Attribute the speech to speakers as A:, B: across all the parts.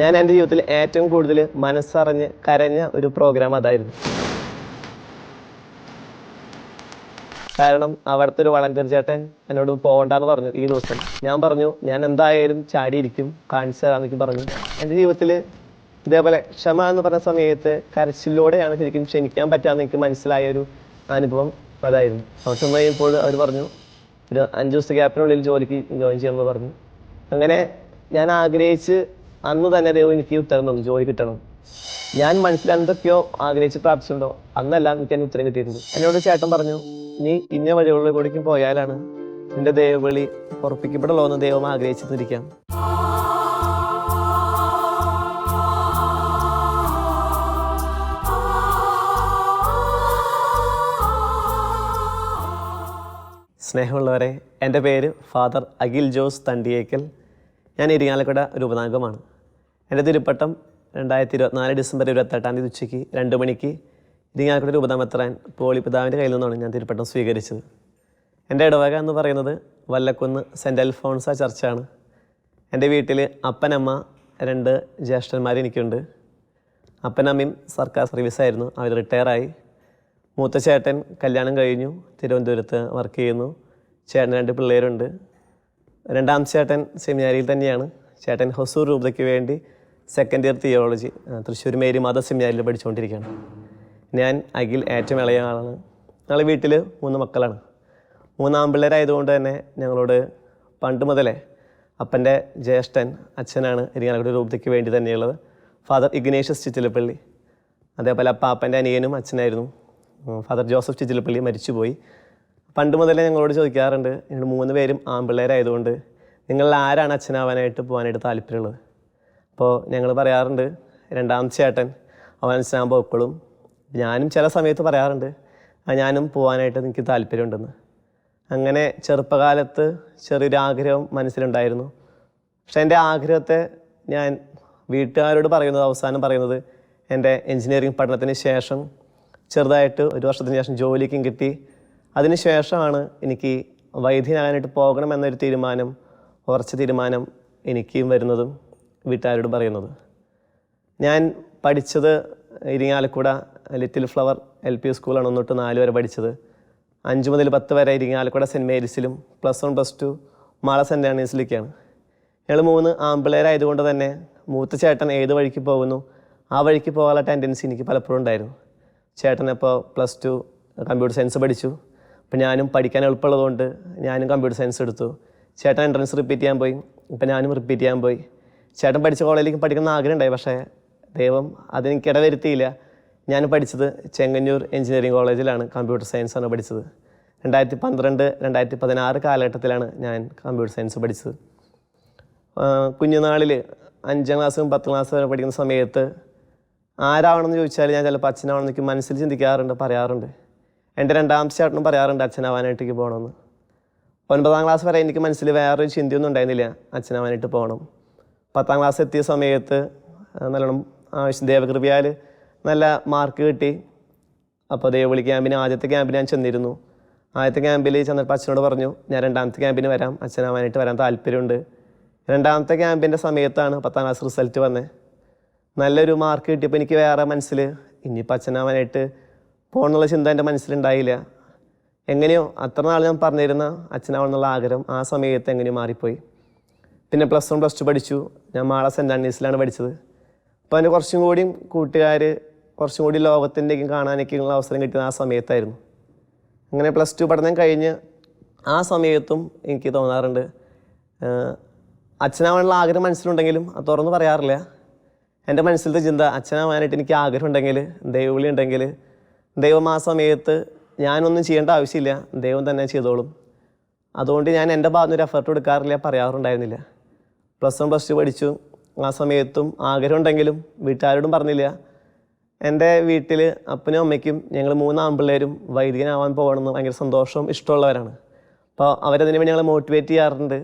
A: ഞാൻ എന്റെ ജീവിതത്തിൽ ഏറ്റവും കൂടുതൽ മനസ്സറിഞ്ഞ് കരഞ്ഞ ഒരു പ്രോഗ്രാം അതായിരുന്നു. കാരണം അവിടുത്തെ ഒരു വളണ്ടിയർ ചേട്ടൻ എന്നോട് പോകണ്ടെന്ന് പറഞ്ഞു ഈ ദിവസം. ഞാൻ പറഞ്ഞു ഞാൻ എന്തായാലും ചാടിയിരിക്കും കാണിച്ചു തരാമെന്നൊക്കെ പറഞ്ഞു. എന്റെ ജീവിതത്തിൽ ഇതേപോലെ ക്ഷമ എന്ന് പറഞ്ഞ സമയത്ത് കരച്ചിലൂടെയാണ് ശരിക്കും ക്ഷണിക്കാൻ പറ്റാമെന്ന് എനിക്ക് മനസ്സിലായ ഒരു അനുഭവം അതായിരുന്നു. അവസാനം കഴിയുമ്പോൾ അവർ പറഞ്ഞു ഒരു അഞ്ച് ദിവസത്തെ ഗ്യാപ്പിനുള്ളിൽ ജോലിക്ക് ജോയിൻ ചെയ്യാമെന്ന് പറഞ്ഞു. അങ്ങനെ ഞാൻ ആഗ്രഹിച്ച് അന്ന് തന്നെ ദൈവം എനിക്ക് ഉത്തരം തന്നു ജോലി കിട്ടണം. ഞാൻ മനസ്സിൽ എന്തൊക്കെയോ ആഗ്രഹിച്ച് പ്രാർത്ഥിച്ചിട്ടുണ്ടോ അന്നെല്ലാം എനിക്ക് അതിന് ഉത്തരം കിട്ടിയിട്ടുണ്ട് എന്നോട് ചേട്ടൻ പറഞ്ഞു നീ ഇന്ന വഴികളിലൂടെയും പോയാലാണ് നിന്റെ ദൈവവിളി ഉറപ്പിക്കപ്പെടുള്ളൂ എന്ന് ദൈവം ആഗ്രഹിച്ചിരിക്കാം സ്നേഹമുള്ളവരെ എന്റെ പേര് ഫാദർ അഖിൽ ജോസ് തണ്ടിയേക്കൽ. ഞാൻ ഇരിങ്ങാലക്കുട രൂപനാംഗമാണ് എന്റെ തിരുപ്പട്ടം രണ്ടായിരത്തി ഇരുപത്തിനാല് ഡിസംബർ ഇരുപത്തെട്ടാം തീയതി ഉച്ചയ്ക്ക് രണ്ട് മണിക്ക് ഇരിങ്ങാലക്കുട രൂപതാമെത്രാൻ പോളിപിതാവിന്റെ കയ്യിൽ നിന്നാണ് ഞാൻ തിരുപ്പട്ടം സ്വീകരിച്ചത്. എന്റെ ഇടവക എന്ന് പറയുന്നത് വല്ലക്കുന്ന് സെന്റ് അൽഫോൺസ ചർച്ചാണ്. എന്റെ വീട്ടിൽ അപ്പനമ്മ രണ്ട് ജ്യേഷ്ഠന്മാർ എനിക്കുണ്ട്. അപ്പനമ്മയും സർക്കാർ സർവീസായിരുന്നു. അവർ റിട്ടയറായി. മൂത്ത ചേട്ടൻ കല്യാണം കഴിഞ്ഞു. തിരുവനന്തപുരത്ത് വർക്ക് ചെയ്യുന്നു. ചേട്ടൻ രണ്ട് പിള്ളേരുണ്ട്. രണ്ടാം ചേട്ടൻ സെമിനാരിയിൽ തന്നെയാണ്. ചേട്ടൻ ഹൊസൂർ രൂപതയ്ക്ക് വേണ്ടി second year theology Thrissur Mary Matha സെമിനാരിൽ പഠിച്ചുകൊണ്ടിരിക്കുകയാണ്. ഞാൻ അഖിൽ ഏറ്റവും ഇളയ ആളാണ്. ഞങ്ങൾ വീട്ടിൽ മൂന്ന് മക്കളാണ്. മൂന്നാം പിള്ളേരായതുകൊണ്ട് തന്നെ ഞങ്ങളോട് പണ്ട് മുതലേ അപ്പന്റെ ജ്യേഷ്ഠൻ അച്ഛനാണ് ഇരിങ്ങാലക്കുടി രൂപതയ്ക്ക് വേണ്ടി തന്നെയുള്ളത്. ഫാദർ ഇഗ്നേഷ്യസ് ചിറ്റിലപ്പള്ളി അതേപോലെ അപ്പാപ്പന്റെ അനിയനും അച്ഛനായിരുന്നു. ഫാദർ ജോസഫ് ചിറ്റിലപ്പള്ളി മരിച്ചുപോയി. പണ്ട് മുതലേ ഞങ്ങളോട് ചോദിക്കാറുണ്ട് ഞങ്ങൾ മൂന്ന് പേരും ആൺപിള്ളേരായതുകൊണ്ട് നിങ്ങളിൽ ആരാണ് അച്ഛനാവാനായിട്ട് പോകാനായിട്ട് താല്പര്യമുള്ളത്? അപ്പോൾ ഞങ്ങൾ പറയാറുണ്ട് രണ്ടാമത്തെ ചേട്ടൻ അവൻ അച്ഛനാകുമ്പോൾ എപ്പോഴും ഞാനും ചില സമയത്ത് പറയാറുണ്ട് "ആ, ഞാനും പോകാനായിട്ട് എനിക്ക് താല്പര്യമുണ്ടെന്ന്. അങ്ങനെ ചെറുപ്പകാലത്ത് ചെറിയൊരു ആഗ്രഹം മനസ്സിലുണ്ടായിരുന്നു. പക്ഷേ എന്റെ ആഗ്രഹത്തെ ഞാൻ വീട്ടുകാരോട് പറയുന്നത് അവസാനം പറയുന്നത് എന്റെ എൻജിനീയറിംഗ് പഠനത്തിന് ശേഷം ചെറുതായിട്ട് ഒരു വർഷത്തിന് ശേഷം ജോലിക്കും കിട്ടി. അതിന് ശേഷമാണ് എനിക്ക് വൈദ്യനാകാനായിട്ട് പോകണം എന്നൊരു തീരുമാനം ഉറച്ച തീരുമാനം എനിക്കും വരുന്നതും. വീട്ടുകാരോട് പറയുന്നത്. ഞാൻ പഠിച്ചത് Irinjalakuda little flower L P സ്കൂളാണ് ഒന്ന് തൊട്ട് നാല് വരെ പഠിച്ചത്. അഞ്ച് മുതൽ പത്ത് വരെ Irinjalakuda saint മേരീസിലും plus one plus two Mala saint ആണീസിലേക്കാണ് ഞങ്ങൾ മൂന്ന് ആമ്പിള്ളേരായതുകൊണ്ട് തന്നെ മൂത്ത ചേട്ടൻ ഏത് വഴിക്ക് പോകുന്നു ആ വഴിക്ക് പോകാനുള്ള ടെൻഡൻസി എനിക്ക് പലപ്പോഴും ഉണ്ടായിരുന്നു. ചേട്ടൻ ഇപ്പോൾ പ്ലസ് ടു കമ്പ്യൂട്ടർ സയൻസ് പഠിച്ചു. അപ്പം ഞാനും പഠിക്കാൻ എളുപ്പമുള്ളതുകൊണ്ട് ഞാനും കമ്പ്യൂട്ടർ സയൻസ് എടുത്തു. ചേട്ടൻ എൻട്രൻസ് റിപ്പീറ്റ് ചെയ്യാൻ പോയി ഇപ്പം ഞാനും റിപ്പീറ്റ് ചെയ്യാൻ പോയി. ചേട്ടൻ പഠിച്ച കോളേജിലേക്ക് പഠിക്കണം ആഗ്രഹം ഉണ്ടായി പക്ഷേ ദൈവം അതെനിക്ക് ഇടവരുത്തിയില്ല. ഞാൻ പഠിച്ചത് ചെങ്ങന്നൂർ എഞ്ചിനീയറിംഗ് കോളേജിലാണ് കമ്പ്യൂട്ടർ സയൻസ് ആണ് പഠിച്ചത്. രണ്ടായിരത്തി പന്ത്രണ്ട് രണ്ടായിരത്തി പതിനാറ് കാലഘട്ടത്തിലാണ് ഞാൻ കമ്പ്യൂട്ടർ സയൻസ് പഠിച്ചത്. കുഞ്ഞുനാളിൽ അഞ്ചാം ക്ലാസ്സും പത്താം ക്ലാസ് വരെ പഠിക്കുന്ന സമയത്ത് ആരാവണമെന്ന് ചോദിച്ചാൽ ഞാൻ ചിലപ്പോൾ അച്ഛനാവണമെന്ന് എനിക്ക് മനസ്സിൽ ചിന്തിക്കാറുണ്ട് പറയാറുണ്ട്. എന്റെ രണ്ടാമത്തെ ചേട്ടനും പറയാറുണ്ട് അച്ഛനാവാനായിട്ടേക്ക് പോകണമെന്ന്. ഒൻപതാം ക്ലാസ് വരെ എനിക്ക് മനസ്സിൽ വേറൊരു ചിന്തയൊന്നും ഉണ്ടായിരുന്നില്ല അച്ഛനാവാനായിട്ട് പോകണം. പത്താം ക്ലാസ് എത്തിയ സമയത്ത് നല്ലോണം ആവശ്യം ദേവകൃപയാൽ നല്ല മാർക്ക് കിട്ടി. അപ്പോൾ ദേവവിളി ക്യാമ്പിന് ആദ്യത്തെ ക്യാമ്പിന് ഞാൻ ചെന്നിരുന്നു. ആദ്യത്തെ ക്യാമ്പിൽ ചെന്നപ്പോൾ അച്ഛനോട് പറഞ്ഞു ഞാൻ രണ്ടാമത്തെ ക്യാമ്പിന് വരാം അച്ഛനാവാനായിട്ട് വരാൻ താല്പര്യമുണ്ട്. രണ്ടാമത്തെ ക്യാമ്പിന്റെ സമയത്താണ് പത്താം ക്ലാസ് റിസൾട്ട് വന്നത് നല്ലൊരു മാർക്ക് കിട്ടിയപ്പോൾ എനിക്ക് വേറെ മനസ്സിൽ ഇനിയിപ്പോൾ അച്ഛനാവാനായിട്ട് പോകണമെന്നുള്ള ചിന്ത എന്റെ മനസ്സിലുണ്ടായില്ല. എങ്ങനെയോ അത്ര നാൾ ഞാൻ പറഞ്ഞിരുന്ന അച്ഛനാവണമെന്നുള്ള ആഗ്രഹം ആ സമയത്ത് എങ്ങനെയോ മാറിപ്പോയി. പിന്നെ പ്ലസ് വൺ പ്ലസ് ടു പഠിച്ചു. ഞാൻ മാള സെന്റ് ആൻഡീസിലാണ് പഠിച്ചത്. അപ്പോൾ അതിന് കുറച്ചും കൂടിയും കൂട്ടുകാർ കുറച്ചും കൂടി ലോകത്തിന്റെയും കാണാനൊക്കെയുള്ള അവസരം കിട്ടിയത് ആ സമയത്തായിരുന്നു. അങ്ങനെ പ്ലസ് ടു പഠനം കഴിഞ്ഞ് ആ സമയത്തും എനിക്ക് തോന്നാറുണ്ട് അച്ഛനാവാനുള്ള ആഗ്രഹം മനസ്സിലുണ്ടെങ്കിലും അത് തുറന്ന് പറയാറില്ല. എന്റെ മനസ്സിലത്തെ ചിന്ത അച്ഛനാവാനായിട്ട് എനിക്ക് ആഗ്രഹം ഉണ്ടെങ്കിൽ ദൈവവിളി ഉണ്ടെങ്കിൽ ദൈവം ആ സമയത്ത് ഞാനൊന്നും ചെയ്യേണ്ട ആവശ്യമില്ല ദൈവം തന്നെ ചെയ്തോളും. അതുകൊണ്ട് ഞാൻ എന്റെ ഭാഗത്തുനിന്ന് ഒരു എഫർട്ട് എടുക്കാറില്ല പറയാറുണ്ടായിരുന്നില്ല. പ്ലസ് വൺ പ്ലസ് ടു പഠിച്ചു. ആ സമയത്തും ആഗ്രഹം ഉണ്ടെങ്കിലും വീട്ടുകാരോടും പറഞ്ഞില്ല. എന്റെ വീട്ടിൽ അപ്പനും അമ്മയ്ക്കും ഞങ്ങൾ മൂന്ന് ആൺപിള്ളേരും വൈദികനാവാൻ പോകണമെന്ന് ഭയങ്കര സന്തോഷവും ഇഷ്ടമുള്ളവരാണ്. അപ്പോൾ അവരതിനു വേണ്ടി ഞങ്ങളെ മോട്ടിവേറ്റ് ചെയ്യാറുണ്ട്.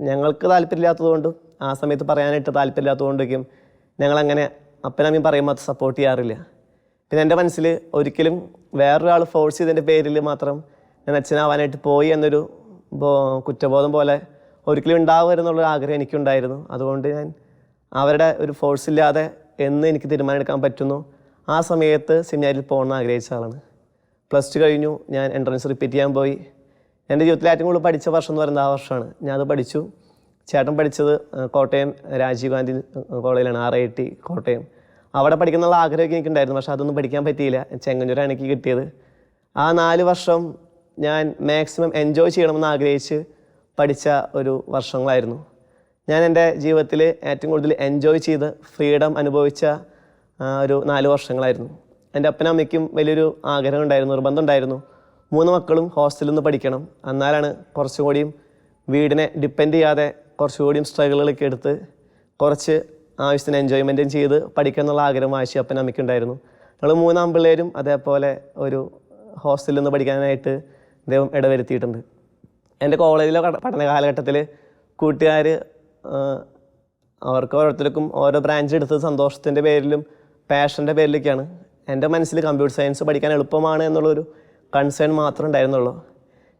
A: ഞങ്ങൾക്ക് താല്പര്യമില്ലാത്തതുകൊണ്ടും ആ സമയത്ത് പറയാനായിട്ട് താല്പര്യമില്ലാത്തതുകൊണ്ടൊക്കെയും ഞങ്ങളങ്ങനെ അപ്പനമ്മയും പറയുമ്പോൾ അത് സപ്പോർട്ട് ചെയ്യാറില്ല. പിന്നെ എന്റെ മനസ്സിൽ ഒരിക്കലും വേറൊരാൾ ഫോഴ്സ് ചെയ്തതിന്റെ പേരിൽ മാത്രം ഞാൻ അച്ഛനാവാനായിട്ട് പോയി എന്നൊരു കുറ്റബോധം പോലെ ഒരിക്കലും ഉണ്ടാവരുതെന്നുള്ളൊരു ആഗ്രഹം എനിക്കുണ്ടായിരുന്നു. അതുകൊണ്ട് ഞാൻ അവരുടെ ഒരു ഫോഴ്സ് ഇല്ലാതെ എന്ന് എനിക്ക് തീരുമാനമെടുക്കാൻ പറ്റുന്നു. ആ സമയത്ത് സെമിനാരിൽ പോകണമെന്ന് ആഗ്രഹിച്ച ആളാണ്. പ്ലസ് ടു കഴിഞ്ഞു ഞാൻ എൻട്രൻസ് റിപ്പീറ്റ് ചെയ്യാൻ പോയി. എന്റെ ജീവിതത്തിൽ ഏറ്റവും കൂടുതൽ പഠിച്ച വർഷം എന്ന് പറയുന്നത് ആ വർഷമാണ്. ഞാൻ അത് പഠിച്ചു. ചേട്ടൻ പഠിച്ചത് കോട്ടയം രാജീവ് ഗാന്ധി കോളേജിലാണ് ആർ ഐ ടി കോട്ടയം. അവിടെ പഠിക്കുന്നുള്ള ആഗ്രഹമൊക്കെ എനിക്കുണ്ടായിരുന്നു പക്ഷേ അതൊന്നും പഠിക്കാൻ പറ്റിയില്ല. ചെങ്ങന്നൂരാണ് എനിക്ക് കിട്ടിയത്. ആ നാല് വർഷം ഞാൻ മാക്സിമം എൻജോയ് ചെയ്യണമെന്ന് ആഗ്രഹിച്ച് പഠിച്ച ഒരു വർഷങ്ങളായിരുന്നു. ഞാൻ എന്റെ ജീവിതത്തിൽ ഏറ്റവും കൂടുതൽ എൻജോയ് ചെയ്ത് ഫ്രീഡം അനുഭവിച്ച ഒരു നാല് വർഷങ്ങളായിരുന്നു. എന്റെ അപ്പനും അമ്മയ്ക്കും വലിയൊരു ആഗ്രഹം ഉണ്ടായിരുന്നു നിർബന്ധം ഉണ്ടായിരുന്നു. മൂന്ന് മക്കളും ഹോസ്റ്റലിൽ നിന്ന് പഠിക്കണം. എന്നാലാണ് കുറച്ചും കൂടിയും വീടിനെ ഡിപ്പെൻഡ് ചെയ്യാതെ കുറച്ചുകൂടിയും സ്ട്രഗിളുകളൊക്കെ എടുത്ത് കുറച്ച് ആവശ്യത്തിന് എൻജോയ്മെന്റും ചെയ്ത് പഠിക്കണം എന്നുള്ള ആഗ്രഹം ആവശ്യം അപ്പനും അമ്മയ്ക്കും ഉണ്ടായിരുന്നു. ഞങ്ങൾ മൂന്നാം പിള്ളേരും അതേപോലെ ഒരു ഹോസ്റ്റലിൽ നിന്ന് പഠിക്കാനായിട്ട് ദൈവം ഇടവരുത്തിയിട്ടുണ്ട്. എന്റെ കോളേജിലെ പഠ- പഠന കാലഘട്ടത്തിൽ കൂട്ടുകാർ അവർക്ക് ഓരോരുത്തർക്കും ഓരോ ബ്രാഞ്ച് എടുത്തത് സന്തോഷത്തിന്റെ പേരിലും പാഷന്റെ പേരിലൊക്കെയാണ്. എന്റെ മനസ്സിൽ കമ്പ്യൂട്ടർ സയൻസ് പഠിക്കാൻ എളുപ്പമാണ് എന്നുള്ളൊരു കൺസേൺ മാത്രമേ ഉണ്ടായിരുന്നുള്ളൂ.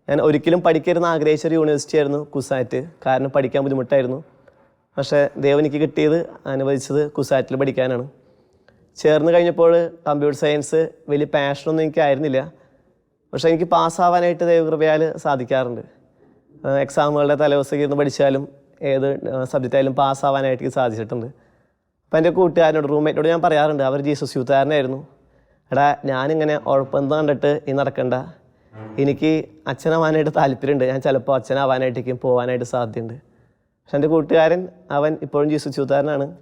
A: ഞാൻ ഒരിക്കലും പഠിക്കരുന്ന് ആഗ്രഹിച്ച ഒരു യൂണിവേഴ്സിറ്റി ആയിരുന്നു കുസാറ്റ്. കാരണം പഠിക്കാൻ ബുദ്ധിമുട്ടായിരുന്നു. പക്ഷേ ദൈവം എനിക്ക് കിട്ടിയത് അനുവദിച്ചത് കുസാറ്റിൽ പഠിക്കാനാണ്. ചേർന്ന് കഴിഞ്ഞപ്പോൾ കമ്പ്യൂട്ടർ സയൻസ് വലിയ പാഷനൊന്നും എനിക്കായിരുന്നില്ല. പക്ഷേ എനിക്ക് പാസ്സാവാനായിട്ട് ദൈവകൃപയാൽ സാധിക്കാറുണ്ട്. എക്സാമുകളുടെ തലേദിവസമൊക്കെ ഇരുന്ന് പഠിച്ചാലും ഏത് സബ്ജക്റ്റ് ആയാലും പാസ്സാവാനായിട്ട് എനിക്ക് സാധിച്ചിട്ടുണ്ട്. അപ്പം എന്റെ കൂട്ടുകാരനോട് റൂംമേറ്റിനോട് ഞാൻ പറയാറുണ്ട് അവർ ജീസസ് യൂത്തുകാരനായിരുന്നു. എടാ ഞാനിങ്ങനെ ഉഴപ്പെന്ന് കണ്ടിട്ട് ഈ നടക്കണ്ട. എനിക്ക് അച്ഛനാവാനായിട്ട് താല്പര്യമുണ്ട്. ഞാൻ ചിലപ്പോൾ അച്ഛനാവാനായിട്ടേക്കും പോകാനായിട്ട് സാധ്യതയുണ്ട്. പക്ഷെ എന്റെ കൂട്ടുകാരൻ അവൻ ഇപ്പോഴും ജീസസ് യൂത്തുകാരനാണ്.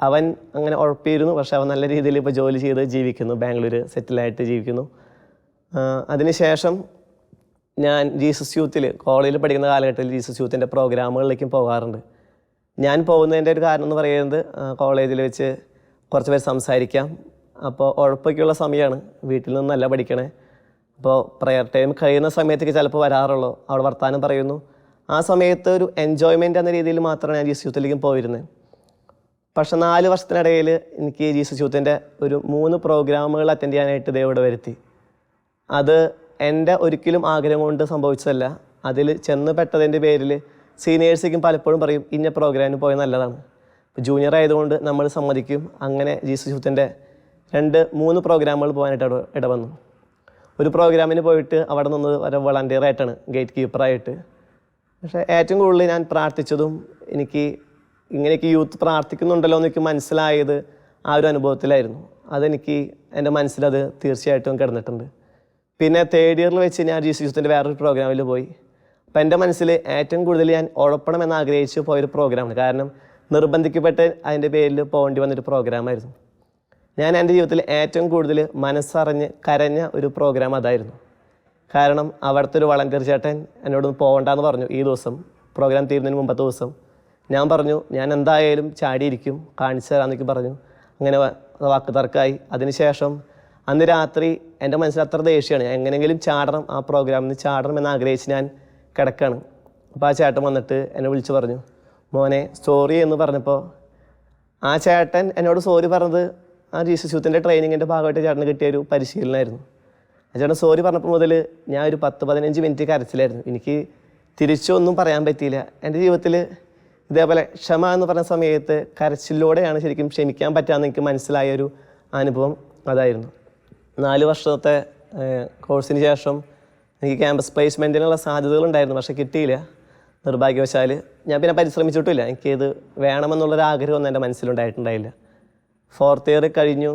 A: അവൻ അങ്ങനെ ഉഴപ്പിയിരുന്നു പക്ഷെ അവൻ നല്ല രീതിയിൽ ഇപ്പോൾ ജോലി ചെയ്ത് ജീവിക്കുന്നു. ബാംഗ്ലൂർ സെറ്റിലായിട്ട് ജീവിക്കുന്നു. അതിനുശേഷം ഞാൻ ജീസസ് യൂത്തിൽ കോളേജിൽ പഠിക്കുന്ന കാലഘട്ടത്തിൽ ജീസസ് യൂത്തിന്റെ പ്രോഗ്രാമുകളിലേക്കും പോകാറുണ്ട്. ഞാൻ പോകുന്നതിന്റെ ഒരു കാരണം എന്ന് പറയുന്നത് കോളേജിൽ വെച്ച് കുറച്ച് പേര് സംസാരിക്കാം. അപ്പോൾ ഉഴപ്പൊക്കെയുള്ള സമയമാണ്. വീട്ടിൽ നിന്നല്ല പഠിക്കണേ. അപ്പോൾ പ്രയർ ടൈം കഴിയുന്ന സമയത്തേക്ക് ചിലപ്പോൾ വരാറുള്ളൂ. അവിടെ വർത്താനം പറയുന്നു. ആ സമയത്ത് ഒരു എൻജോയ്മെന്റ് എന്ന രീതിയിൽ മാത്രമാണ് ഞാൻ ജീസസ് യൂത്തിലേക്കും പോയിരുന്നത്. പക്ഷേ നാല് വർഷത്തിനിടയിൽ എനിക്ക് ജീസസ് യൂത്തിന്റെ ഒരു മൂന്ന് പ്രോഗ്രാമുകൾ അറ്റൻഡ് ചെയ്യാനായിട്ട് ദൈവം ഇവിടെ വരുത്തി. അത് എന്റെ ഒരിക്കലും ആഗ്രഹം കൊണ്ട് സംഭവിച്ചതല്ല. അതിൽ ചെന്ന് പെട്ടതിന്റെ പേരിൽ സീനിയേഴ്സിക്കും പലപ്പോഴും പറയും ഇന്ന പ്രോഗ്രാമിന് പോയത് നല്ലതാണ്. ജൂനിയർ ആയതുകൊണ്ട് നമ്മൾ സമ്മതിക്കും. അങ്ങനെ ജീസസ് യൂത്തിന്റെ രണ്ട് മൂന്ന് പ്രോഗ്രാമുകൾ പോകാനായിട്ട് ഇട ഇടവന്നു. ഒരു പ്രോഗ്രാമിന് പോയിട്ട് അവിടെ നിന്ന് ഒരു വളണ്ടിയർ ആയിട്ടാണ് ഗേറ്റ് കീപ്പറായിട്ട് പക്ഷേ ഏറ്റവും കൂടുതൽ ഞാൻ പ്രാർത്ഥിച്ചതും എനിക്ക് ഇങ്ങനെയൊക്കെ യൂത്ത് പ്രാർത്ഥിക്കുന്നുണ്ടല്ലോ എന്ന് എനിക്ക് മനസ്സിലായത് ആ ഒരു അനുഭവത്തിലായിരുന്നു. അതെനിക്ക് എന്റെ മനസ്സിലത് തീർച്ചയായിട്ടും കിടന്നിട്ടുണ്ട്. പിന്നെ തേർഡ് ഇയറിൽ വെച്ച് ഞാൻ ജി സി യൂത്തിന്റെ വേറൊരു പ്രോഗ്രാമിൽ പോയി. അപ്പോൾ എന്റെ മനസ്സിൽ ഏറ്റവും കൂടുതൽ ഞാൻ ഉഴപ്പണം എന്ന് ആഗ്രഹിച്ച് പോയൊരു പ്രോഗ്രാമാണ് കാരണം നിർബന്ധിക്കപ്പെട്ട് അതിന്റെ പേരിൽ പോകേണ്ടി വന്നൊരു പ്രോഗ്രാമായിരുന്നു ഞാൻ എന്റെ ജീവിതത്തിൽ ഏറ്റവും കൂടുതൽ മനസ്സറിഞ്ഞ് കരഞ്ഞ ഒരു പ്രോഗ്രാം അതായിരുന്നു. കാരണം അവിടുത്തെ ഒരു വളണ്ടിയർ ചേട്ടൻ എന്നോട് പോകണ്ടെന്ന് പറഞ്ഞു ഈ ദിവസം. പ്രോഗ്രാം തീരുന്നതിന് മുമ്പത്തെ ദിവസം. ഞാൻ പറഞ്ഞു ഞാൻ എന്തായാലും ചാടിയിരിക്കും കാണിച്ചു തരാമെന്നൊക്കെ പറഞ്ഞു. അങ്ങനെ വാക്ക് തർക്കമായി അതിനുശേഷം അന്ന് രാത്രി എന്റെ മനസ്സിൽ അത്ര ദേഷ്യമാണ്. എങ്ങനെയെങ്കിലും ചാടണം ആ പ്രോഗ്രാമിൽ നിന്ന് ചാടണം എന്ന് ആഗ്രഹിച്ച് ഞാൻ കിടക്കാണ്. അപ്പോൾ ആ ചേട്ടൻ വന്നിട്ട് എന്നെ വിളിച്ച് പറഞ്ഞു മോനെ സോറി എന്ന് പറഞ്ഞപ്പോൾ ആ ചേട്ടൻ എന്നോട് സോറി പറഞ്ഞത് ആ ജീസസ് യൂത്തിന്റെ ട്രെയിനിങ്ങിന്റെ ഭാഗമായിട്ട് ചേട്ടന് കിട്ടിയ ഒരു പരിശീലനമായിരുന്നു. ആ ചേട്ടൻ സോറി പറഞ്ഞപ്പോൾ മുതൽ ഞാൻ ഒരു പത്ത് പതിനഞ്ച് മിനിറ്റ് കരച്ചിലായിരുന്നു. എനിക്ക് തിരിച്ചൊന്നും പറയാൻ പറ്റിയില്ല. എന്റെ ജീവിതത്തിൽ ഇതേപോലെ ക്ഷമ എന്ന് പറഞ്ഞ സമയത്ത് കരച്ചിലൂടെയാണ് ശരിക്കും ക്ഷമിക്കാൻ പറ്റാമെന്ന് എനിക്ക് മനസ്സിലായ ഒരു അനുഭവം അതായിരുന്നു. നാല് വർഷത്തെ കോഴ്സിന് ശേഷം എനിക്ക് ക്യാമ്പസ് പ്ലേസ്മെന്റിനുള്ള സാധ്യതകളുണ്ടായിരുന്നു പക്ഷേ കിട്ടിയില്ല. നിർഭാഗ്യവശാൽ ഞാൻ പിന്നെ പരിശ്രമിച്ചിട്ടില്ല. എനിക്കിത് വേണമെന്നുള്ളൊരു ആഗ്രഹമൊന്നും എന്റെ മനസ്സിലുണ്ടായിട്ടുണ്ടായില്ല. ഫോർത്ത് ഇയർ കഴിഞ്ഞു.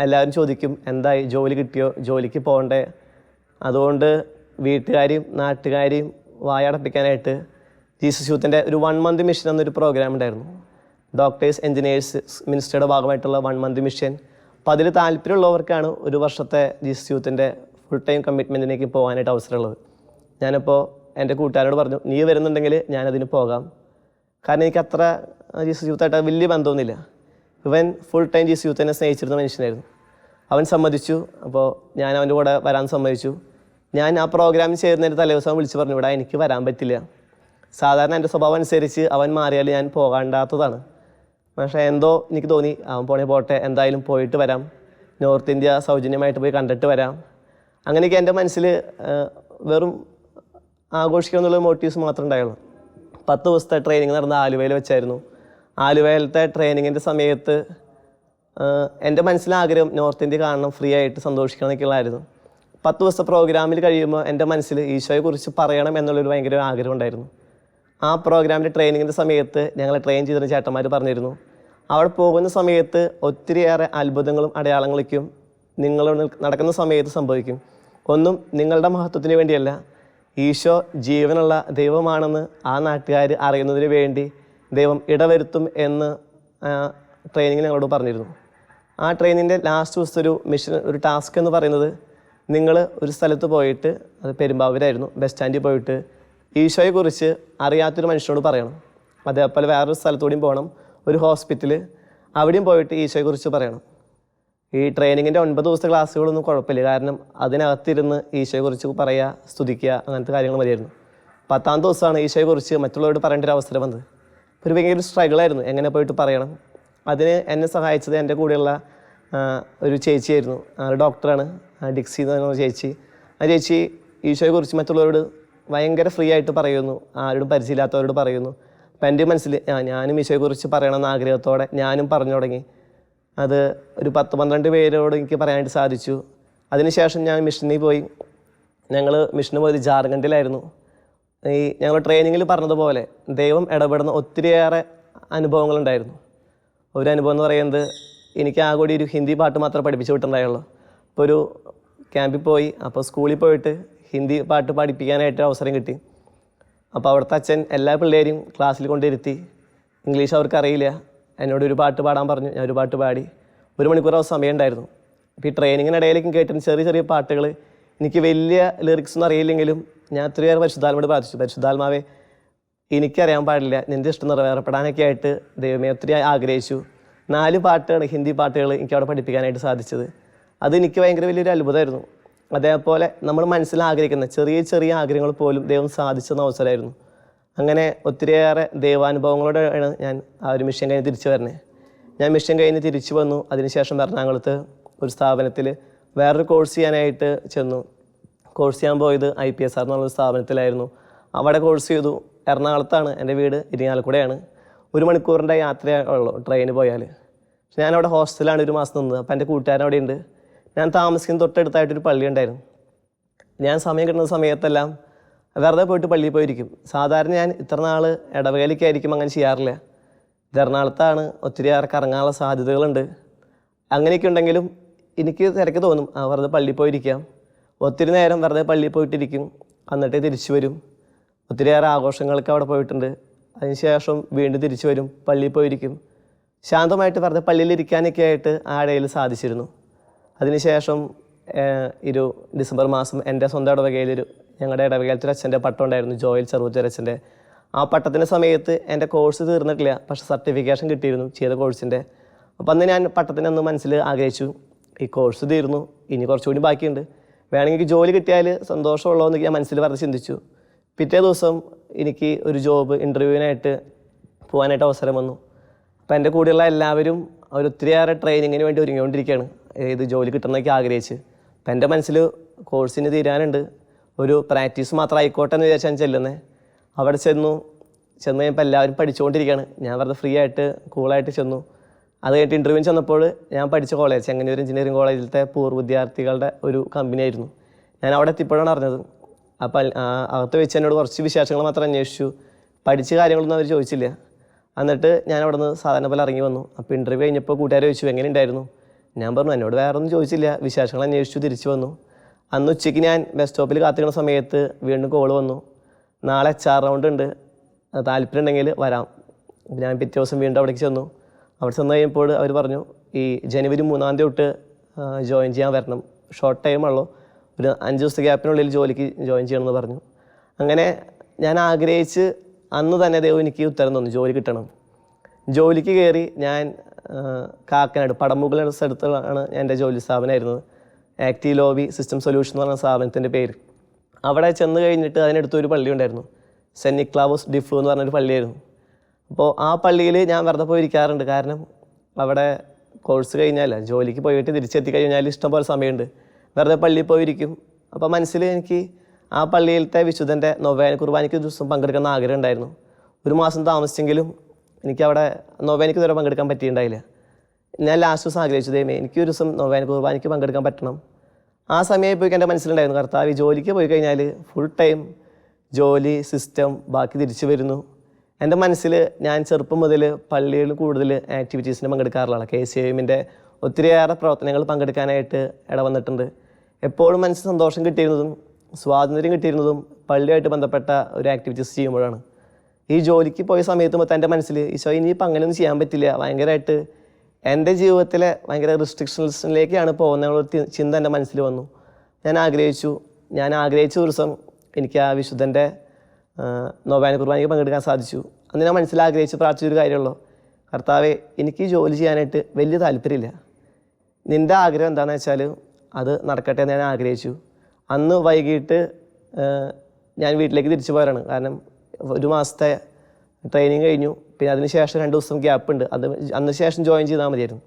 A: എല്ലാവരും ചോദിക്കും എന്തായി? ജോലി കിട്ടിയോ? ജോലിക്ക് പോകണ്ടേ? അതുകൊണ്ട് വീട്ടുകാരെയും നാട്ടുകാരെയും വായടപ്പിക്കാനായിട്ട് ജീസസ് യൂത്തിന്റെ ഒരു വൺ മന്ത് മിഷൻ എന്നൊരു പ്രോഗ്രാം ഉണ്ടായിരുന്നു. ഡോക്ടേഴ്സ് എഞ്ചിനീയേഴ്സ് മിനിസ്റ്ററുടെ ഭാഗമായിട്ടുള്ള വൺ മന്ത് മിഷൻ അപ്പോൾ അതിൽ താല്പര്യമുള്ളവർക്കാണ് ഒരു വർഷത്തെ ജിസ് യൂത്തിന്റെ ഫുൾ ടൈം കമ്മിറ്റ്മെന്റിലേക്ക് പോകാനായിട്ട് അവസരമുള്ളത്. ഞാനിപ്പോൾ എന്റെ കൂട്ടുകാരോട് പറഞ്ഞു നീ വരുന്നുണ്ടെങ്കിൽ ഞാനതിന് പോകാം. കാരണം എനിക്ക് അത്ര ജിസ് യൂത്തായിട്ട് വലിയ ബന്ധമൊന്നുമില്ല. ഇവൻ ഫുൾ ടൈം ജിസ് യൂത്തിനെ സ്നേഹിച്ചിരുന്ന മനുഷ്യനായിരുന്നു. അവൻ സമ്മതിച്ചു. അപ്പോൾ ഞാൻ അവന്റെ കൂടെ വരാൻ സമ്മതിച്ചു. ഞാൻ ആ പ്രോഗ്രാമിൽ ചേരുന്നതിന്റെ തലേദിവസം വിളിച്ച് പറഞ്ഞു ഇവിടെ എനിക്ക് വരാൻ പറ്റില്ല. സാധാരണ എന്റെ സ്വഭാവം അനുസരിച്ച് അവൻ മാറിയാൽ ഞാൻ പോകാണ്ടാത്തതാണ്. പക്ഷേ എന്തോ എനിക്ക് തോന്നി അവൻ പോണേ പോട്ടെ എന്തായാലും പോയിട്ട് വരാം. നോർത്ത് ഇന്ത്യ സൗജന്യമായിട്ട് പോയി കണ്ടിട്ട് വരാം. അങ്ങനെയൊക്കെ എന്റെ മനസ്സിൽ വെറും ആഘോഷിക്കുക എന്നുള്ള മോട്ടീവ്സ് മാത്രമേ ഉണ്ടായുള്ളൂ. പത്ത് ദിവസത്തെ ട്രെയിനിങ് നടന്ന ആലുവയിൽ വെച്ചായിരുന്നു. ആലുവയിലത്തെ ട്രെയിനിങ്ങിന്റെ സമയത്ത് എന്റെ മനസ്സിലാഗ്രഹം നോർത്ത് ഇന്ത്യ കാണണം ഫ്രീ ആയിട്ട് സന്തോഷിക്കണം എന്നൊക്കെയുള്ളായിരുന്നു പത്ത് ദിവസത്തെ പ്രോഗ്രാമിൽ കഴിയുമ്പോൾ എന്റെ മനസ്സിൽ ഈശോയെക്കുറിച്ച് പറയണം എന്നുള്ളൊരു ഭയങ്കര ആഗ്രഹം ഉണ്ടായിരുന്നു. ആ പ്രോഗ്രാമിന്റെ ട്രെയിനിങ്ങിന്റെ സമയത്ത് ഞങ്ങളെ ട്രെയിൻ ചെയ്തിരുന്ന ചേട്ടന്മാർ പറഞ്ഞിരുന്നു അവിടെ പോകുന്ന സമയത്ത് ഒത്തിരിയേറെ അത്ഭുതങ്ങളും അടയാളങ്ങളൊക്കെയും നിങ്ങൾ നടക്കുന്ന സമയത്ത് സംഭവിക്കും. ഒന്നും നിങ്ങളുടെ മഹത്വത്തിന് വേണ്ടിയല്ല. ഈശോ ജീവനുള്ള ദൈവമാണെന്ന് ആ നാട്ടുകാർ അറിയുന്നതിന് വേണ്ടി ദൈവം ഇടവരുത്തും എന്ന് ട്രെയിനിങ് ഞങ്ങളോട് പറഞ്ഞിരുന്നു. ആ ട്രെയിനിന്റെ ലാസ്റ്റ് ദിവസത്തെ ഒരു മിഷൻ ഒരു ടാസ്ക് എന്ന് പറയുന്നത് നിങ്ങൾ ഒരു സ്ഥലത്ത് പോയിട്ട് അത് പെരുമ്പാവൂരായിരുന്നു ബസ് സ്റ്റാൻഡിൽ പോയിട്ട് ഈശോയെക്കുറിച്ച് അറിയാത്തൊരു മനുഷ്യനോട് പറയണം. അതേപോലെ വേറൊരു സ്ഥലത്തൂടെയും പോകണം. ഒരു ഹോസ്പിറ്റൽ അവിടെയും പോയിട്ട് ഈശോയെക്കുറിച്ച് പറയണം. ഈ ട്രെയിനിങ്ങിന്റെ ഒൻപത് ദിവസത്തെ ക്ലാസ്സുകളൊന്നും കുഴപ്പമില്ല. കാരണം അതിനകത്തിരുന്ന് ഈശോയെക്കുറിച്ച് പറയുക സ്തുതിക്കുക അങ്ങനത്തെ കാര്യങ്ങൾ മതിയായിരുന്നു. പത്താം ദിവസമാണ് ഈശോയെക്കുറിച്ച് മറ്റുള്ളവരോട് പറയേണ്ട ഒരു അവസരം വന്നത്. ഒരു ഭയങ്കര സ്ട്രഗിളായിരുന്നു എങ്ങനെ പോയിട്ട് പറയണം? അതിന് എന്നെ സഹായിച്ചത് എന്റെ കൂടെയുള്ള ഒരു ചേച്ചിയായിരുന്നു. ഒരു ഡോക്ടറാണ്. ഡിക്സി എന്ന് പറയുന്ന ചേച്ചി. ആ ചേച്ചി ഈശോയെക്കുറിച്ച് മറ്റുള്ളവരോട് ഭയങ്കര ഫ്രീ ആയിട്ട് പറയുന്നു. ആരോടും പരിചയമില്ലാത്തവരോട് പറയുന്നു. അപ്പം എന്റെ മനസ്സിൽ ഞാനും ഈശോയെക്കുറിച്ച് പറയണമെന്ന ആഗ്രഹത്തോടെ ഞാനും പറഞ്ഞു തുടങ്ങി. അത് ഒരു പത്ത് പന്ത്രണ്ട് പേരോട് എനിക്ക് പറയാനായിട്ട് സാധിച്ചു. അതിനുശേഷം ഞാൻ മിഷനിൽ പോയി. ഞങ്ങൾ മിഷന് പോയത് ജാർഖണ്ഡിലായിരുന്നു. ഈ ഞങ്ങൾ ട്രെയിനിങ്ങിൽ പറഞ്ഞതുപോലെ ദൈവം ഇടപെടുന്ന ഒത്തിരിയേറെ അനുഭവങ്ങളുണ്ടായിരുന്നു. ഒരു അനുഭവം എന്ന് പറയുന്നത് എനിക്ക് ആ കൂടി ഒരു ഹിന്ദി പാട്ട് മാത്രമേ പഠിപ്പിച്ചു വിട്ടുണ്ടായുള്ളൂ അപ്പോൾ ഒരു ക്യാമ്പിൽ പോയി. അപ്പോൾ സ്കൂളിൽ പോയിട്ട് ഹിന്ദി പാട്ട് പഠിപ്പിക്കാനായിട്ട് അവസരം കിട്ടി. അപ്പോൾ അവിടുത്തെ അച്ഛൻ എല്ലാ പിള്ളേരെയും ക്ലാസ്സിൽ കൊണ്ടിരുത്തി ഇംഗ്ലീഷ് അവർക്ക് അറിയില്ല എന്നോട് ഒരു പാട്ട് പാടാൻ പറഞ്ഞു. ഞാൻ ഒരു പാട്ട് പാടി. ഒരു മണിക്കൂർ സമയം ഉണ്ടായിരുന്നു. അപ്പോൾ ഈ ട്രെയിനിങ്ങിനിടയിലേക്കും കേട്ടിരുന്ന ചെറിയ ചെറിയ പാട്ടുകൾ എനിക്ക് വലിയ ലിറിക്സ് ഒന്നും അറിയില്ലെങ്കിലും ഞാൻ ഒത്തിരിയേറെ പരിശുദ്ധാത്മയോട് പ്രാർത്ഥിച്ചു. പരിശുദ്ധാത്മാവെ എനിക്കറിയാൻ പാടില്ല. നിന്റെ ഇഷ്ടം നിറവേറപ്പെടാനൊക്കെ ആയിട്ട് ദൈവമേ ഒത്തിരി ആഗ്രഹിച്ചു. നാല് പാട്ടുകൾ ഹിന്ദി പാട്ടുകൾ എനിക്ക് അവിടെ പഠിപ്പിക്കാനായിട്ട് സാധിച്ചത്. അത് എനിക്ക് ഭയങ്കര വലിയൊരു അത്ഭുതമായിരുന്നു. അതേപോലെ നമ്മൾ മനസ്സിൽ ആഗ്രഹിക്കുന്ന ചെറിയ ചെറിയ ആഗ്രഹങ്ങൾ പോലും ദൈവം സാധിച്ചെന്ന അവസരമായിരുന്നു. അങ്ങനെ ഒത്തിരിയേറെ ദൈവാനുഭവങ്ങളോടെയാണ് ഞാൻ ആ ഒരു മിഷൻ കഴിഞ്ഞ് തിരിച്ചു വരുന്നത്. ഞാൻ മിഷൻ കഴിഞ്ഞ് തിരിച്ചു വന്നു. അതിനുശേഷം എറണാകുളത്ത് ഒരു സ്ഥാപനത്തിൽ വേറൊരു കോഴ്സ് ചെയ്യാനായിട്ട് ചെന്നു. കോഴ്സ് ചെയ്യാൻ പോയത് ഐ പി എസ് ആർ എന്നുള്ളൊരു സ്ഥാപനത്തിലായിരുന്നു. അവിടെ കോഴ്സ് ചെയ്തു. എറണാകുളത്താണ് എന്റെ വീട്. ഇരിങ്ങാലക്കുടയാണ്. ഒരു മണിക്കൂറിന്റെ യാത്രയേ ഉള്ളൂ ട്രെയിന് പോയാൽ. ഞാനവിടെ ഹോസ്റ്റലാണ് ഒരു മാസം നിന്നത്. അപ്പോൾ എന്റെ കൂട്ടുകാരൻ അവിടെ ഉണ്ട് ഞാൻ താമസിക്കുന്ന തൊട്ടടുത്തായിട്ടൊരു പള്ളി ഉണ്ടായിരുന്നു. ഞാൻ സമയം കിട്ടുന്ന സമയത്തെല്ലാം വെറുതെ പോയിട്ട് പള്ളിയിൽ പോയിരിക്കും. സാധാരണ ഞാൻ ഇത്ര നാൾ ഇടവേലിക്കായിരിക്കും അങ്ങനെ ചെയ്യാറില്ല. ഇത് ഒത്തിരി ആർക്ക് കറങ്ങാനുള്ള സാധ്യതകളുണ്ട്. അങ്ങനെയൊക്കെ ഉണ്ടെങ്കിലും എനിക്ക് തിരക്ക് തോന്നും ആ വെറുതെ പള്ളിയിൽ പോയിരിക്കാം. ഒത്തിരി നേരം വെറുതെ പള്ളിയിൽ പോയിട്ടിരിക്കും. എന്നിട്ടേ തിരിച്ചു വരും. ഒത്തിരിയേറെ ആഘോഷങ്ങൾക്ക് അവിടെ പോയിട്ടുണ്ട്. അതിനുശേഷം വീണ്ടും തിരിച്ചു വരും. പള്ളിയിൽ പോയിരിക്കും. ശാന്തമായിട്ട് വെറുതെ പള്ളിയിലിരിക്കാനൊക്കെ ആയിട്ട് ആ ഇടയിൽ സാധിച്ചിരുന്നു. അതിനുശേഷം ഒരു ഡിസംബർ മാസം എന്റെ സ്വന്തം ഇടവകയിലൊരു ഞങ്ങളുടെ ഇടവകയിലത്തെ അച്ഛന്റെ പട്ടം ഉണ്ടായിരുന്നു ജോയിൽ ചെറുത്തൂർ അച്ഛന്റെ. ആ പട്ടത്തിന്റെ സമയത്ത് എന്റെ കോഴ്സ് തീർന്നിട്ടില്ല പക്ഷേ സർട്ടിഫിക്കേഷൻ കിട്ടിയിരുന്നു ചെയ്ത കോഴ്സിന്റെ. അപ്പോൾ അന്ന് ഞാൻ പട്ടത്തിന് അന്ന് മനസ്സിൽ ആഗ്രഹിച്ചു ഈ കോഴ്സ് തീർന്നു ഇനി കുറച്ചുകൂടി ബാക്കിയുണ്ട്. വേണമെങ്കിൽ എനിക്ക് ജോലി കിട്ടിയാൽ സന്തോഷമുള്ളൂ എന്ന് ഞാൻ മനസ്സിൽ പറഞ്ഞ് ചിന്തിച്ചു. പിറ്റേ ദിവസം എനിക്ക് ഒരു ജോബ് ഇന്റർവ്യൂവിനായിട്ട് പോകാനായിട്ട് അവസരം വന്നു. അപ്പോൾ എന്റെ കൂടെയുള്ള എല്ലാവരും അവർ ഒത്തിരിയേറെ ട്രെയിനിങ്ങിന് വേണ്ടി ഒരുങ്ങിക്കൊണ്ടിരിക്കുകയാണ്. ഏത് ജോലി കിട്ടണമെന്നൊക്കെ ആഗ്രഹിച്ച്. അപ്പം എന്റെ മനസ്സിൽ കോഴ്സിന് തീരാനുണ്ട്. ഒരു പ്രാക്ടീസ് മാത്രം ആയിക്കോട്ടെ എന്ന് വിചാരിച്ചാണ് ചെല്ലുന്നത് അവിടെ ചെന്നു. ചെന്ന് കഴിഞ്ഞപ്പോൾ എല്ലാവരും പഠിച്ചുകൊണ്ടിരിക്കുകയാണ്. ഞാൻ വെറുതെ ഫ്രീ ആയിട്ട് കൂളായിട്ട് ചെന്നു. അത് കഴിഞ്ഞിട്ട് ഇന്റർവ്യൂ ചെന്നപ്പോൾ ഞാൻ പഠിച്ച കോളേജ് ചെങ്ങന്നൂർ എഞ്ചിനീയറിംഗ് കോളേജിലത്തെ പൂർവ വിദ്യാർത്ഥികളുടെ ഒരു കമ്പനി ആയിരുന്നു. ഞാൻ അവിടെ എത്തിയപ്പോഴാണ് അറിഞ്ഞത്. അപ്പോൾ ആ, അകത്ത് വെച്ച് എന്നോട് കുറച്ച് വിശേഷങ്ങൾ മാത്രം അന്വേഷിച്ചു. പഠിച്ച കാര്യങ്ങളൊന്നും അവർ ചോദിച്ചില്ല. എന്നിട്ട് ഞാൻ അവിടെ നിന്ന് സാധാരണ പോലെ ഇറങ്ങി വന്നു. അപ്പോൾ ഇന്റർവ്യൂ കഴിഞ്ഞപ്പോൾ കൂട്ടുകാരെ ചോദിച്ചു എങ്ങനെ ഉണ്ടായിരുന്നു? ഞാൻ പറഞ്ഞു എന്നോട് വേറെ ഒന്നും ചോദിച്ചില്ല. വിശേഷങ്ങൾ അന്വേഷിച്ചു തിരിച്ചു വന്നു. അന്ന് ഉച്ചയ്ക്ക് ഞാൻ ബസ് സ്റ്റോപ്പിൽ കാത്തിരിക്കുന്ന സമയത്ത് വീണ്ടും കോൾ വന്നു. നാളെ എച്ച് ആർ റൗണ്ട് ഉണ്ട്. താല്പര്യം ഉണ്ടെങ്കിൽ വരാം. ഞാൻ പിറ്റേ ദിവസം വീണ്ടും അവിടേക്ക് ചെന്നു. അവിടെ ചെന്ന് കഴിയുമ്പോൾ അവർ പറഞ്ഞു ഈ ജനുവരി മൂന്നാം തീയതി തൊട്ട് ജോയിൻ ചെയ്യാൻ വരണം. ഷോർട്ട് ടൈം ഉള്ളൂ. ഒരു അഞ്ച് ദിവസത്തെ ഗ്യാപ്പിനുള്ളിൽ ജോലിക്ക് ജോയിൻ ചെയ്യണമെന്ന് പറഞ്ഞു. അങ്ങനെ ഞാൻ ആഗ്രഹിച്ച് അന്ന് തന്നെ ദൈവം എനിക്ക് ഉത്തരം തന്നു ജോലി കിട്ടണം. ജോലിക്ക് കയറി ഞാൻ കാക്കനാട് പടമുകൾ സ്ഥലത്താണ് എന്റെ ജോലി സ്ഥാപനമായിരുന്നത്. ആക്റ്റീവ് ലോബി സിസ്റ്റം സൊല്യൂഷൻ എന്ന് പറഞ്ഞ സ്ഥാപനത്തിന്റെ പേര്. അവിടെ ചെന്ന് കഴിഞ്ഞിട്ട് അതിനടുത്തൊരു പള്ളി ഉണ്ടായിരുന്നു. സെന്റ് നിക്ലാവോസ് ഡിഫു എന്ന് പറഞ്ഞൊരു പള്ളിയായിരുന്നു. അപ്പോൾ ആ പള്ളിയിൽ ഞാൻ വെറുതെ പോയി ഇരിക്കാറുണ്ട് കാരണം അവിടെ കോഴ്സ് കഴിഞ്ഞാൽ ജോലിക്ക് പോയിട്ട് തിരിച്ചെത്തി കഴിഞ്ഞാൽ ഇഷ്ടംപോലെ സമയമുണ്ട്. വെറുതെ പള്ളിയിൽ പോയിരിക്കും. അപ്പോൾ മനസ്സിൽ എനിക്ക് ആ പള്ളിയിലത്തെ വിശുദ്ധന്റെ നൊവേന കുർബാനയ്ക്ക് ദിവസം പങ്കെടുക്കുന്ന ആഗ്രഹം ഉണ്ടായിരുന്നു. ഒരു മാസം താമസിച്ചെങ്കിലും എനിക്കവിടെ നൊവേനയ്ക്ക് ഇതുവരെ പങ്കെടുക്കാൻ പറ്റിയിട്ടുണ്ടായില്ല. ഞാൻ ലാസ്റ്റ് ദിവസം ആഗ്രഹിച്ചു ദൈവമേ എനിക്ക് ഒരു ദിവസം നൊവേന കുർബാനയ്ക്ക് പങ്കെടുക്കാൻ പറ്റണം. ആ സമയപ്പോഴേക്കും എന്റെ മനസ്സിലുണ്ടായിരുന്നു കർത്താവ് ജോലിക്ക് പോയി കഴിഞ്ഞാൽ ഫുൾ ടൈം ജോലി സിസ്റ്റം ബാക്കി തിരിച്ചു വരുന്നു. എന്റെ മനസ്സിൽ ഞാൻ ചെറുപ്പം മുതൽ പള്ളിയിൽ കൂടുതൽ ആക്ടിവിറ്റീസിന് പങ്കെടുക്കാറുള്ള കെ സി എമ്മിന്റെ ഒത്തിരിയേറെ പ്രവർത്തനങ്ങൾ പങ്കെടുക്കാനായിട്ട് ഇടവന്നിട്ടുണ്ട് എപ്പോഴും മനസ്സിന് സന്തോഷം കിട്ടിയിരുന്നതും സ്വാതന്ത്ര്യം കിട്ടിയിരുന്നതും പള്ളിയായിട്ട് ബന്ധപ്പെട്ട ഒരു ആക്ടിവിറ്റീസ് ചെയ്യുമ്പോഴാണ്. ഈ ജോലിക്ക് പോയ സമയത്ത് മൊത്തം എന്റെ മനസ്സിൽ ഈശോ ഇനിയിപ്പോൾ അങ്ങനെയൊന്നും ചെയ്യാൻ പറ്റില്ല. ഭയങ്കരമായിട്ട് എന്റെ ജീവിതത്തിലെ ഭയങ്കര റിസ്ട്രിക്ഷൻസിലേക്കാണ് പോകുന്ന തി- ചിന്ത എന്റെ മനസ്സിൽ വന്നു. ഞാൻ ആഗ്രഹിച്ചു. ഞാൻ ആഗ്രഹിച്ച ദിവസം എനിക്ക് ആ വിശുദ്ധന്റെ നോബാന കുർബാനയ്ക്ക് പങ്കെടുക്കാൻ സാധിച്ചു. അന്ന് ഞാൻ മനസ്സിൽ ആഗ്രഹിച്ച് പ്രാർത്ഥിച്ചൊരു കാര്യമുള്ളൂ. കർത്താവെ എനിക്ക് ജോലി ചെയ്യാനായിട്ട് വലിയ താല്പര്യമില്ല. നിന്റെ ആഗ്രഹം എന്താണെന്ന് വെച്ചാൽ അത് നടക്കട്ടെ എന്ന് ഞാൻ ആഗ്രഹിച്ചു. അന്ന് വൈകിട്ട് ഞാൻ വീട്ടിലേക്ക് തിരിച്ചു പോരാണ് കാരണം ഒരു മാസത്തെ ട്രെയിനിങ് കഴിഞ്ഞു. പിന്നെ അതിന് ശേഷം രണ്ട് ദിവസം ഗ്യാപ്പ് ഉണ്ട്. അത് അന്ന് ശേഷം ജോയിൻ ചെയ്താൽ മതിയായിരുന്നു.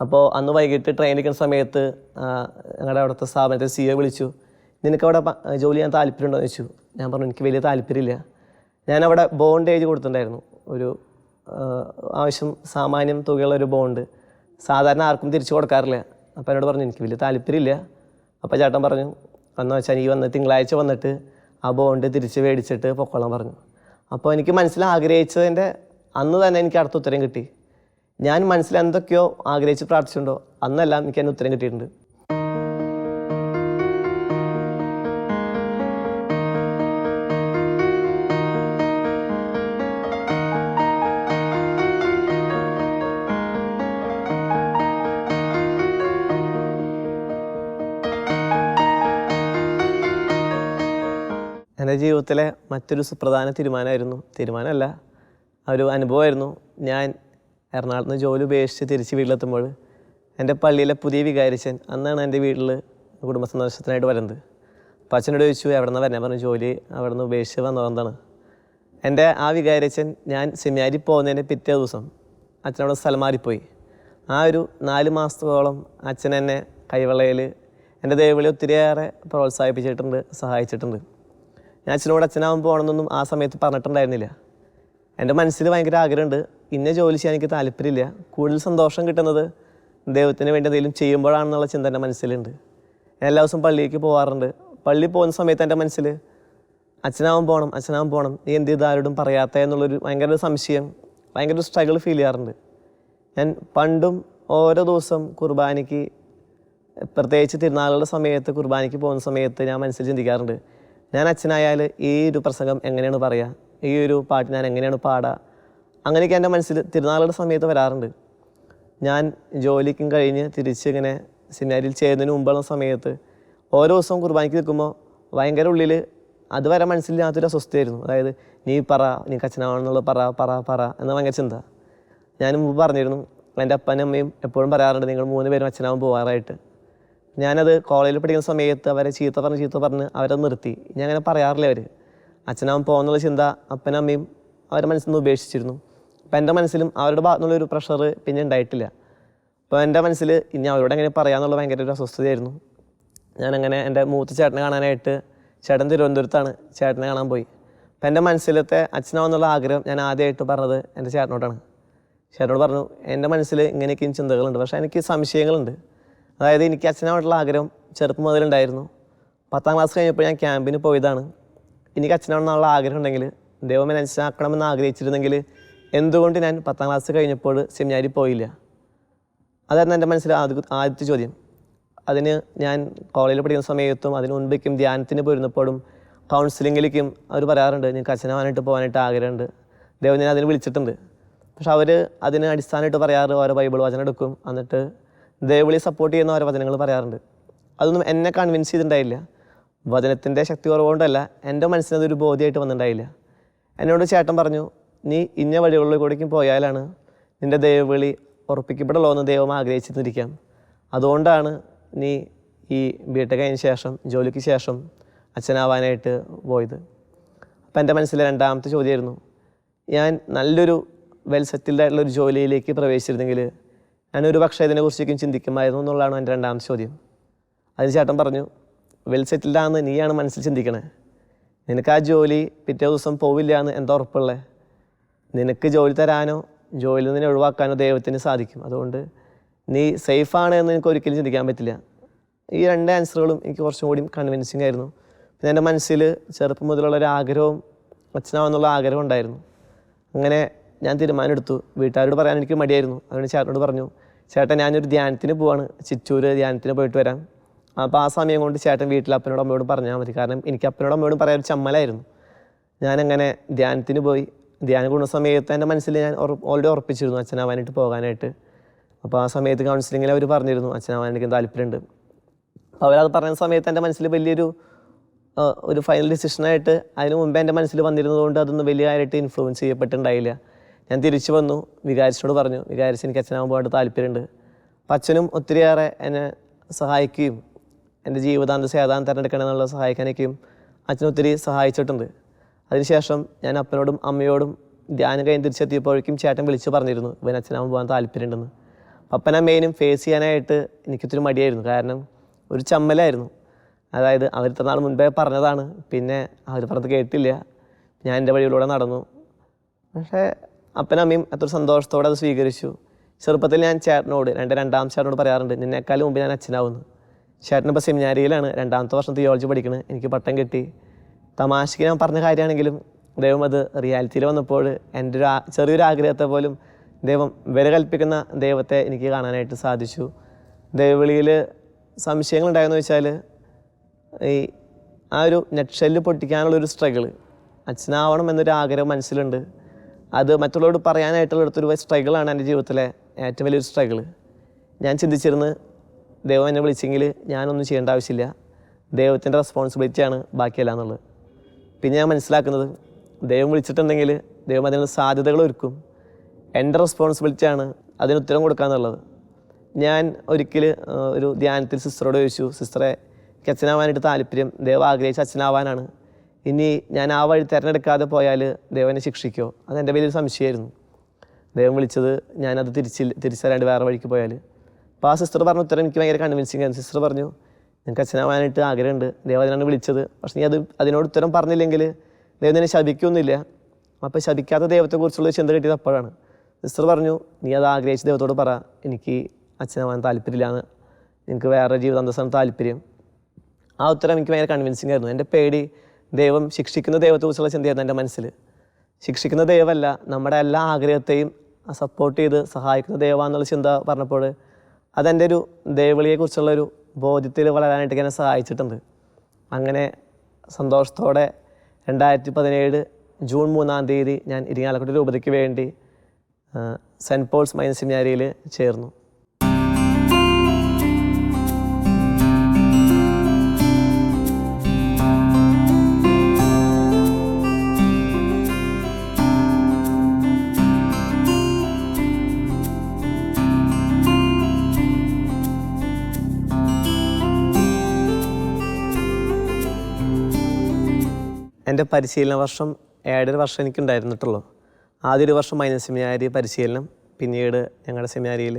A: അപ്പോൾ അന്ന് വൈകിട്ട് ട്രെയിൻ എടുക്കുന്ന സമയത്ത് ഞങ്ങളുടെ അവിടുത്തെ സ്ഥാപനത്തെ സി എ വിളിച്ചു. നിനക്ക് അവിടെ ജോലി ചെയ്യാൻ താല്പര്യമുണ്ടോ? എന്ന് ചോദിച്ചു. ഞാൻ പറഞ്ഞു എനിക്ക് വലിയ താല്പര്യമില്ല. ഞാനവിടെ ബോണ്ട് ഏജ് കൊടുത്തിട്ടുണ്ടായിരുന്നു. ഒരു ആവശ്യം സാമാന്യം തുകയുള്ള ഒരു ബോണ്ട് സാധാരണ ആർക്കും തിരിച്ചു കൊടുക്കാറില്ല. അപ്പോൾ എന്നോട് പറഞ്ഞു എനിക്ക് വലിയ താല്പര്യമില്ല. അപ്പോൾ ചേട്ടൻ പറഞ്ഞു അന്ന് വെച്ചാൽ നീ വന്ന് തിങ്കളാഴ്ച വന്നിട്ട് ആ ബോണ്ട് തിരിച്ച് മേടിച്ചിട്ട് പൊക്കോളാൻ പറഞ്ഞു. അപ്പോൾ എനിക്ക് മനസ്സിൽ ആഗ്രഹിച്ചതിന്റെ അന്ന് തന്നെ എനിക്ക് അടുത്ത ഉത്തരം കിട്ടി. ഞാൻ മനസ്സിൽ എന്തൊക്കെയോ ആഗ്രഹിച്ച് പ്രാർത്ഥിച്ചിട്ടുണ്ടോ? അന്നെല്ലാം എനിക്ക് അതിന് ഉത്തരം കിട്ടിയിട്ടുണ്ട്. എന്റെ ജീവിതത്തിലെ മറ്റൊരു സുപ്രധാന തീരുമാനമായിരുന്നു. തീരുമാനമല്ല ഒരു അനുഭവമായിരുന്നു. ഞാൻ എറണാകുളത്ത് നിന്ന് ജോലി ഉപേക്ഷിച്ച് തിരിച്ച് വീട്ടിലെത്തുമ്പോൾ എന്റെ പള്ളിയിലെ പുതിയ വികാരിച്ചൻ അന്നാണ് എന്റെ വീട്ടിൽ കുടുംബ സന്ദർശനത്തിനായിട്ട് വരുന്നത്. അപ്പോൾ അച്ഛനോട് ചോദിച്ചു എവിടെ നിന്ന് വരാൻ പറഞ്ഞു ജോലി അവിടെ നിന്ന് ഉപേക്ഷിച്ച് വന്നതെന്താണ് എന്റെ ആ വികാരിച്ചൻ ഞാൻ സെമിനാരി പോകുന്നതിന്റെ പിറ്റേ ദിവസം അച്ഛനവിടെ സ്ഥലം മാറിപ്പോയി. ആ ഒരു നാല് മാസത്തോളം അച്ഛൻ എന്നെ കൈവളയിൽ എന്റെ ദൈവവിളി ഒത്തിരിയേറെ പ്രോത്സാഹിപ്പിച്ചിട്ടുണ്ട് സഹായിച്ചിട്ടുണ്ട്. ഞാൻ അച്ഛനോട് അച്ഛനാവാൻ പോകണമെന്നൊന്നും ആ സമയത്ത് പറഞ്ഞിട്ടുണ്ടായിരുന്നില്ല. എന്റെ മനസ്സിൽ ഭയങ്കര ആഗ്രഹമുണ്ട്. ഇന്ന ജോലി ചെയ്യാൻ എനിക്ക് താല്പര്യമില്ല. കൂടുതൽ സന്തോഷം കിട്ടുന്നത് ദൈവത്തിന് വേണ്ടി എന്തെങ്കിലും ചെയ്യുമ്പോഴാണെന്നുള്ള ചിന്ത എന്റെ മനസ്സിലുണ്ട്. ഞാൻ എല്ലാ ദിവസവും പള്ളിയിലേക്ക് പോകാറുണ്ട് പള്ളി പോകുന്ന സമയത്ത് എന്റെ മനസ്സിൽ അച്ഛനാവാൻ പോകണം അച്ഛനാവാൻ പോകണം. നീ എന്ത് ചെയ്ത് ആരോടും പറയാത്ത എന്നുള്ളൊരു ഭയങ്കര സംശയം ഭയങ്കര ഒരു സ്ട്രഗിൾ ഫീൽ ചെയ്യാറുണ്ട്. ഞാൻ പണ്ടും ഓരോ ദിവസം കുർബാനയ്ക്ക് പ്രത്യേകിച്ച് തിരുനാളുകളുടെ സമയത്ത് കുർബാനയ്ക്ക് പോകുന്ന സമയത്ത് ഞാൻ മനസ്സിൽ ചിന്തിക്കാറുണ്ട്. ഞാൻ അച്ഛനായാൽ ഈ ഒരു പ്രസംഗം എങ്ങനെയാണ് പറയുക ഈ ഒരു പാട്ട് ഞാൻ എങ്ങനെയാണ് പാടുക അങ്ങനെയൊക്കെ എന്റെ മനസ്സിൽ തിരുനാളുകളുടെ സമയത്ത് വരാറുണ്ട്. ഞാൻ ജോലിക്കും കഴിഞ്ഞ് തിരിച്ച് ഇങ്ങനെ സിനിമയിൽ ചേരുന്നതിന് മുമ്പുള്ള സമയത്ത് ഓരോ ദിവസവും കുർബാനയ്ക്ക് നിൽക്കുമ്പോൾ ഭയങ്കര ഉള്ളിൽ അതുവരെ മനസ്സിലില്ലാത്തൊരു അസ്വസ്ഥയായിരുന്നു. അതായത് നീ പറ നീ അച്ഛനാണെന്നുള്ളത് പറ പറ പറ എന്ന ഭയങ്കര ചിന്ത. ഞാൻ മുമ്പ് പറഞ്ഞിരുന്നു എന്റെ അപ്പനും അമ്മയും എപ്പോഴും പറയാറുണ്ട് നിങ്ങൾ മൂന്ന് പേരും അച്ഛനാവും പോകാറായിട്ട് ഞാനത് കോളേജിൽ പഠിക്കുന്ന സമയത്ത് അവരെ ചീത്ത പറഞ്ഞ് ചീത്ത പറഞ്ഞ് അവരെ നിർത്തി. ഞാൻ അങ്ങനെ പറയാറില്ല അവർ അച്ഛനാവും പോകുന്നുള്ള ചിന്ത അപ്പനും അമ്മയും അവരുടെ മനസ്സിൽ നിന്ന് ഉപേക്ഷിച്ചിരുന്നു. അപ്പം എന്റെ മനസ്സിലും അവരുടെ ഭാഗത്തുനിന്നുള്ള ഒരു പ്രഷർ പിന്നെ ഉണ്ടായിട്ടില്ല. അപ്പോൾ എന്റെ മനസ്സിൽ ഇനി അവരോട് എങ്ങനെ പറയാമെന്നുള്ള ഭയങ്കര ഒരു അസ്വസ്ഥതയായിരുന്നു. ഞാനങ്ങനെ എന്റെ മൂത്ത ചേട്ടനെ കാണാനായിട്ട് ചേട്ടൻ തിരുവനന്തപുരത്താണ് ചേട്ടനെ കാണാൻ പോയി. അപ്പം എന്റെ മനസ്സിലത്തെ അച്ഛനാവെന്നുള്ള ആഗ്രഹം ഞാൻ ആദ്യമായിട്ട് പറഞ്ഞത് എന്റെ ചേട്ടനോടാണ്. ചേട്ടനോട് പറഞ്ഞു എന്റെ മനസ്സിൽ ഇങ്ങനെയൊക്കെയും ചിന്തകളുണ്ട്. പക്ഷേ എനിക്ക് സംശയങ്ങളുണ്ട്. അതായത് എനിക്ക് അച്ഛനായിട്ടുള്ള ആഗ്രഹം ചെറുപ്പം മുതലുണ്ടായിരുന്നു. പത്താം ക്ലാസ് കഴിഞ്ഞപ്പോൾ ഞാൻ ക്യാമ്പിന് പോയതാണ്. എനിക്ക് അച്ഛനാണെന്നുള്ള ആഗ്രഹം ഉണ്ടെങ്കിൽ ദൈവം എന്നെ ആഗ്രഹിച്ചിരുന്നെങ്കിൽ എന്തുകൊണ്ട് ഞാൻ പത്താം ക്ലാസ് കഴിഞ്ഞപ്പോൾ സെമിനാരി പോയില്ല? അതായിരുന്നു എന്റെ മനസ്സിൽ ആദ്യ ആദ്യത്തെ ചോദ്യം. അതിന് ഞാൻ കോളേജിൽ പഠിക്കുന്ന സമയത്തും അതിന് മുൻപേക്കും ധ്യാനത്തിന് പോയിരുന്നപ്പോഴും കൗൺസിലിങ്ങിലേക്കും അവർ പറയാറുണ്ട് നിങ്ങൾക്ക് അച്ഛനാവാനായിട്ട് പോകാനായിട്ട് ആഗ്രഹമുണ്ട്. ദൈവം ഞാൻ അതിന് വിളിച്ചിട്ടുണ്ട്. പക്ഷെ അവർ അതിന് അടിസ്ഥാനമായിട്ട് പറയാറ് ഓരോ ബൈബിൾ വചനം എടുക്കും. എന്നിട്ട് ദൈവവിളി സപ്പോർട്ട് ചെയ്യുന്ന ഓരോ വചനങ്ങൾ പറയാറുണ്ട്. അതൊന്നും എന്നെ കൺവിൻസ് ചെയ്തിട്ടുണ്ടായില്ല. വചനത്തിന്റെ ശക്തി കുറവുകൊണ്ടല്ല എന്റെ മനസ്സിനതൊരു ബോധ്യമായിട്ട് വന്നിട്ടുണ്ടായില്ല. എന്നോട് ചേട്ടൻ പറഞ്ഞു നീ ഇന്ന വഴികളിൽ കൂടേക്കും പോയാലാണ് നിന്റെ ദൈവവിളി ഉറപ്പിക്കപ്പെടുള്ളൂ എന്ന് ദൈവം ആഗ്രഹിച്ചിരുന്നിരിക്കാം. അതുകൊണ്ടാണ് നീ ഈ ബി ടെക് കഴിഞ്ഞ ശേഷം ജോലിക്ക് ശേഷം അച്ഛനാവാനായിട്ട് പോയത്. അപ്പം എന്റെ മനസ്സിലെ രണ്ടാമത്തെ ചോദ്യമായിരുന്നു ഞാൻ നല്ലൊരു വെൽ സെറ്റിൽഡ് ആയിട്ടുള്ള ഒരു ജോലിയിലേക്ക് പ്രവേശിച്ചിരുന്നെങ്കിൽ ഞാനൊരു പക്ഷേ ഇതിനെക്കുറിച്ചേക്കും ചിന്തിക്കുമായിരുന്നു എന്നുള്ളതാണ് എന്റെ രണ്ടാമത്തെ ചോദ്യം. അതിന് ചേട്ടൻ പറഞ്ഞു വെൽ സെറ്റിൽഡ് ആണെന്ന് നീയാണ് മനസ്സിൽ ചിന്തിക്കണേ. നിനക്ക് ആ ജോലി പിറ്റേ ദിവസം പോവില്ല എന്ന് എന്താ ഉറപ്പുള്ളത് നിനക്ക് ജോലി തരാനോ ജോലിയിൽ നിന്നെ ഒഴിവാക്കാനോ ദൈവത്തിന് സാധിക്കും. അതുകൊണ്ട് നീ സേഫാണ് എന്ന് എനിക്ക് ഒരിക്കലും ചിന്തിക്കാൻ പറ്റില്ല. ഈ രണ്ട് ആൻസറുകളും എനിക്ക് കുറച്ചും കൂടി കൺവിൻസിങ് ആയിരുന്നു. പിന്നെ എന്റെ മനസ്സിൽ ചെറുപ്പം മുതലുള്ള ഒരു ആഗ്രഹവും അച്ഛനാവെന്നുള്ള ആഗ്രഹം ഉണ്ടായിരുന്നു. അങ്ങനെ ഞാൻ തീരുമാനമെടുത്തു. വീട്ടുകാരോട് പറയാൻ എനിക്ക് മടിയായിരുന്നു. അതുകൊണ്ട് ചേട്ടനോട് പറഞ്ഞു ചേട്ടൻ ഞാനൊരു ധ്യാനത്തിന് പോവാണ്. ചിറ്റൂർ ധ്യാനത്തിന് പോയിട്ട് വരാം. അപ്പോൾ ആ സമയം കൊണ്ട് ചേട്ടൻ വീട്ടിൽ അപ്പനോടും അമ്മയോടും പറഞ്ഞാൽ മതി. കാരണം എനിക്ക് അപ്പനോടും അമ്മയോടും പറയാൻ ഒരു ചമ്മലായിരുന്നു. ഞാനങ്ങനെ ധ്യാനത്തിന് പോയി. ധ്യാനം കൂടുന്ന സമയത്ത് എന്റെ മനസ്സിൽ ഞാൻ ഓൾറെഡി ഉറപ്പിച്ചിരുന്നു അച്ഛനാവാനായിട്ട് പോകാനായിട്ട്. അപ്പോൾ ആ സമയത്ത് കൗൺസിലിങ്ങിൽ അവർ പറഞ്ഞിരുന്നു അച്ഛനാവാനെനിക്ക് താല്പര്യമുണ്ട്. അപ്പോൾ അവരത് പറഞ്ഞ സമയത്ത് എന്റെ മനസ്സിൽ വലിയൊരു ഒരു ഫൈനൽ ഡിസിഷനായിട്ട് അതിന് മുമ്പേ എന്റെ മനസ്സിൽ വന്നിരുന്നതുകൊണ്ട് അതൊന്നും വലിയ കാര്യമായിട്ട് ഇൻഫ്ലുവൻസ് ചെയ്യപ്പെട്ടിട്ടുണ്ടായില്ല. ഞാൻ തിരിച്ചു വന്നു. വികാരിച്ചോട് പറഞ്ഞു വികാരിച്ച് എനിക്ക് പോകാൻ താല്പര്യമുണ്ട്. അപ്പം അച്ഛനും ഒത്തിരിയേറെ എന്നെ സഹായിക്കുകയും എന്റെ ജീവിതാന്ത ഏതാണ് തിരഞ്ഞെടുക്കണം എന്നുള്ള സഹായിക്കാനൊക്കെയും അച്ഛൻ ഒത്തിരി സഹായിച്ചിട്ടുണ്ട്. അതിനുശേഷം ഞാൻ അപ്പനോടും അമ്മയോടും ധ്യാനം കഴിഞ്ഞ് തിരിച്ചെത്തിയപ്പോഴേക്കും ചേട്ടൻ വിളിച്ചു പറഞ്ഞിരുന്നു ഇവൻ അച്ഛനാവാൻ പോകാൻ താല്പര്യമുണ്ടെന്ന്. അപ്പനെ മെയിനും ഫേസ് ചെയ്യാനായിട്ട് എനിക്കൊത്തിരി മടിയായിരുന്നു. കാരണം ഒരു ചമ്മലായിരുന്നു. അതായത് അവർ ഇത്ര നാൾ മുൻപേ പറഞ്ഞതാണ്. പിന്നെ അവർ പറഞ്ഞത് കേട്ടില്ല. ഞാൻ എന്റെ വഴിയിലൂടെ നടന്നു. പക്ഷേ അപ്പനും അമ്മയും അത്ര സന്തോഷത്തോടെ അത് സ്വീകരിച്ചു. ചെറുപ്പത്തിൽ ഞാൻ ചേട്ടനോട് എന്റെ രണ്ടാം ചേട്ടനോട് പറയാറുണ്ട് നിന്നേക്കാളും മുമ്പ് ഞാൻ അച്ഛനാവുന്നു. ചേട്ടനിപ്പോൾ സെമിനാരിയിലാണ് രണ്ടാമത്തെ വർഷം തിയോളജി പഠിക്കുന്നത് എനിക്ക് പട്ടം കിട്ടി. തമാശയ്ക്ക് ഞാൻ പറഞ്ഞ കാര്യമാണെങ്കിലും ദൈവം അത് റിയാലിറ്റിയിൽ വന്നപ്പോൾ എന്റെ ഒരു ചെറിയൊരു ആഗ്രഹത്തെ പോലും ദൈവം വില കൽപ്പിക്കുന്ന ദൈവത്തെ എനിക്ക് കാണാനായിട്ട് സാധിച്ചു. ദൈവവിളിയിൽ സംശയങ്ങളുണ്ടായെന്ന് വെച്ചാൽ ഈ ആ ഒരു നെറ്റ്ഷെല്ല് പൊട്ടിക്കാനുള്ളൊരു സ്ട്രഗിൾ അച്ഛനാവണം എന്നൊരു ആഗ്രഹം മനസ്സിലുണ്ട്. അത് മറ്റുള്ളവരോട് പറയാനായിട്ടുള്ള അടുത്തൊരു സ്ട്രഗിളാണ് എന്റെ ജീവിതത്തിലെ ഏറ്റവും വലിയൊരു സ്ട്രഗിൾ ഞാൻ ചിന്തിച്ചിരുന്ന് ദൈവം എന്നെ വിളിച്ചെങ്കിൽ ഞാനൊന്നും ചെയ്യേണ്ട ആവശ്യമില്ല. ദൈവത്തിന്റെ റെസ്പോൺസിബിലിറ്റിയാണ് ബാക്കിയല്ല എന്നുള്ളത്. പിന്നെ ഞാൻ മനസ്സിലാക്കുന്നത് ദൈവം വിളിച്ചിട്ടുണ്ടെങ്കിൽ ദൈവം അതിനുള്ള സാധ്യതകൾ ഒരുക്കും. എന്റെ റെസ്പോൺസിബിലിറ്റിയാണ് അതിന് ഉത്തരം കൊടുക്കുക എന്നുള്ളത്. ഞാൻ ഒരിക്കൽ ഒരു ധ്യാനത്തിൽ സിസ്റ്ററോട് ചോദിച്ചു സിസ്റ്ററെ എനിക്ക് അച്ഛനാവാനായിട്ട് താല്പര്യം ദൈവം ആഗ്രഹിച്ച അച്ഛനാവാനാണ്. ഇനി ഞാൻ ആ വഴി തിരഞ്ഞെടുക്കാതെ പോയാൽ ദൈവനെ ശിക്ഷിക്കോ? അതെന്റെ വലിയൊരു സംശയമായിരുന്നു. ദൈവം വിളിച്ചത് ഞാനത് തിരിച്ചില്ല തിരിച്ചറിയാണ്ട് വേറെ വഴിക്ക് പോയാൽ അപ്പോൾ ആ സിസ്റ്റർ പറഞ്ഞ ഉത്തരം എനിക്ക് ഭയങ്കര കൺവിൻസിങ് ആയിരുന്നു. സിസ്റ്റർ പറഞ്ഞു നിങ്ങൾക്ക് അച്ഛനാവാനായിട്ട് ആഗ്രഹമുണ്ട്. ദൈവം അതിനാണ് വിളിച്ചത്. പക്ഷേ നീ അത് അതിനോട് ഉത്തരം പറഞ്ഞില്ലെങ്കിൽ ദൈവം നിന്നെ ശപിക്കൊന്നുമില്ല. അപ്പോൾ ശപിക്കാത്ത ദൈവത്തെക്കുറിച്ചുള്ള ചിന്ത കിട്ടിയത് അപ്പോഴാണ്. സിസ്റ്റർ പറഞ്ഞു നീ അത് ആഗ്രഹിച്ച് ദൈവത്തോട് പറ. എനിക്ക് അച്ഛനാവാൻ താല്പര്യമില്ലാന്ന് നിങ്ങൾക്ക് വേറെ ജീവിതാന്തസ്സാണ് താല്പര്യം. ആ ഉത്തരം എനിക്ക് ഭയങ്കര കൺവിൻസിങ് ആയിരുന്നു. എന്റെ പേടി ദൈവം ശിക്ഷിക്കുന്ന ദൈവത്തെക്കുറിച്ചുള്ള ചിന്തയായിരുന്നു എന്റെ മനസ്സിൽ? ശിക്ഷിക്കുന്ന ദൈവമല്ല നമ്മുടെ എല്ലാ ആഗ്രഹത്തെയും സപ്പോർട്ട് ചെയ്ത് സഹായിക്കുന്ന ദൈവമാണെന്നുള്ള ചിന്ത പറഞ്ഞപ്പോൾ അതെന്റെ ഒരു ദൈവവിളിയെക്കുറിച്ചുള്ള ഒരു ബോധ്യത്തിൽ വളരാനായിട്ട് എന്നെ സഹായിച്ചിട്ടുണ്ട്. അങ്ങനെ സന്തോഷത്തോടെ രണ്ടായിരത്തി പതിനേഴ് ജൂൺ മൂന്നാം തീയതി ഞാൻ ഇരിങ്ങാലക്കുട രൂപതയ്ക്ക് വേണ്ടി സെന്റ് പോൾസ് മൈൻ സെമിനാരിയിൽ ചേർന്നു. എന്റെ പരിശീലന വർഷം ഏഴര വർഷം എനിക്കുണ്ടായിരുന്നിട്ടുള്ളൂ. ആദ്യ ഒരു വർഷം മൈനസ് സെമിനാരി പരിശീലനം പിന്നീട് ഞങ്ങളുടെ സെമിനാരിയിൽ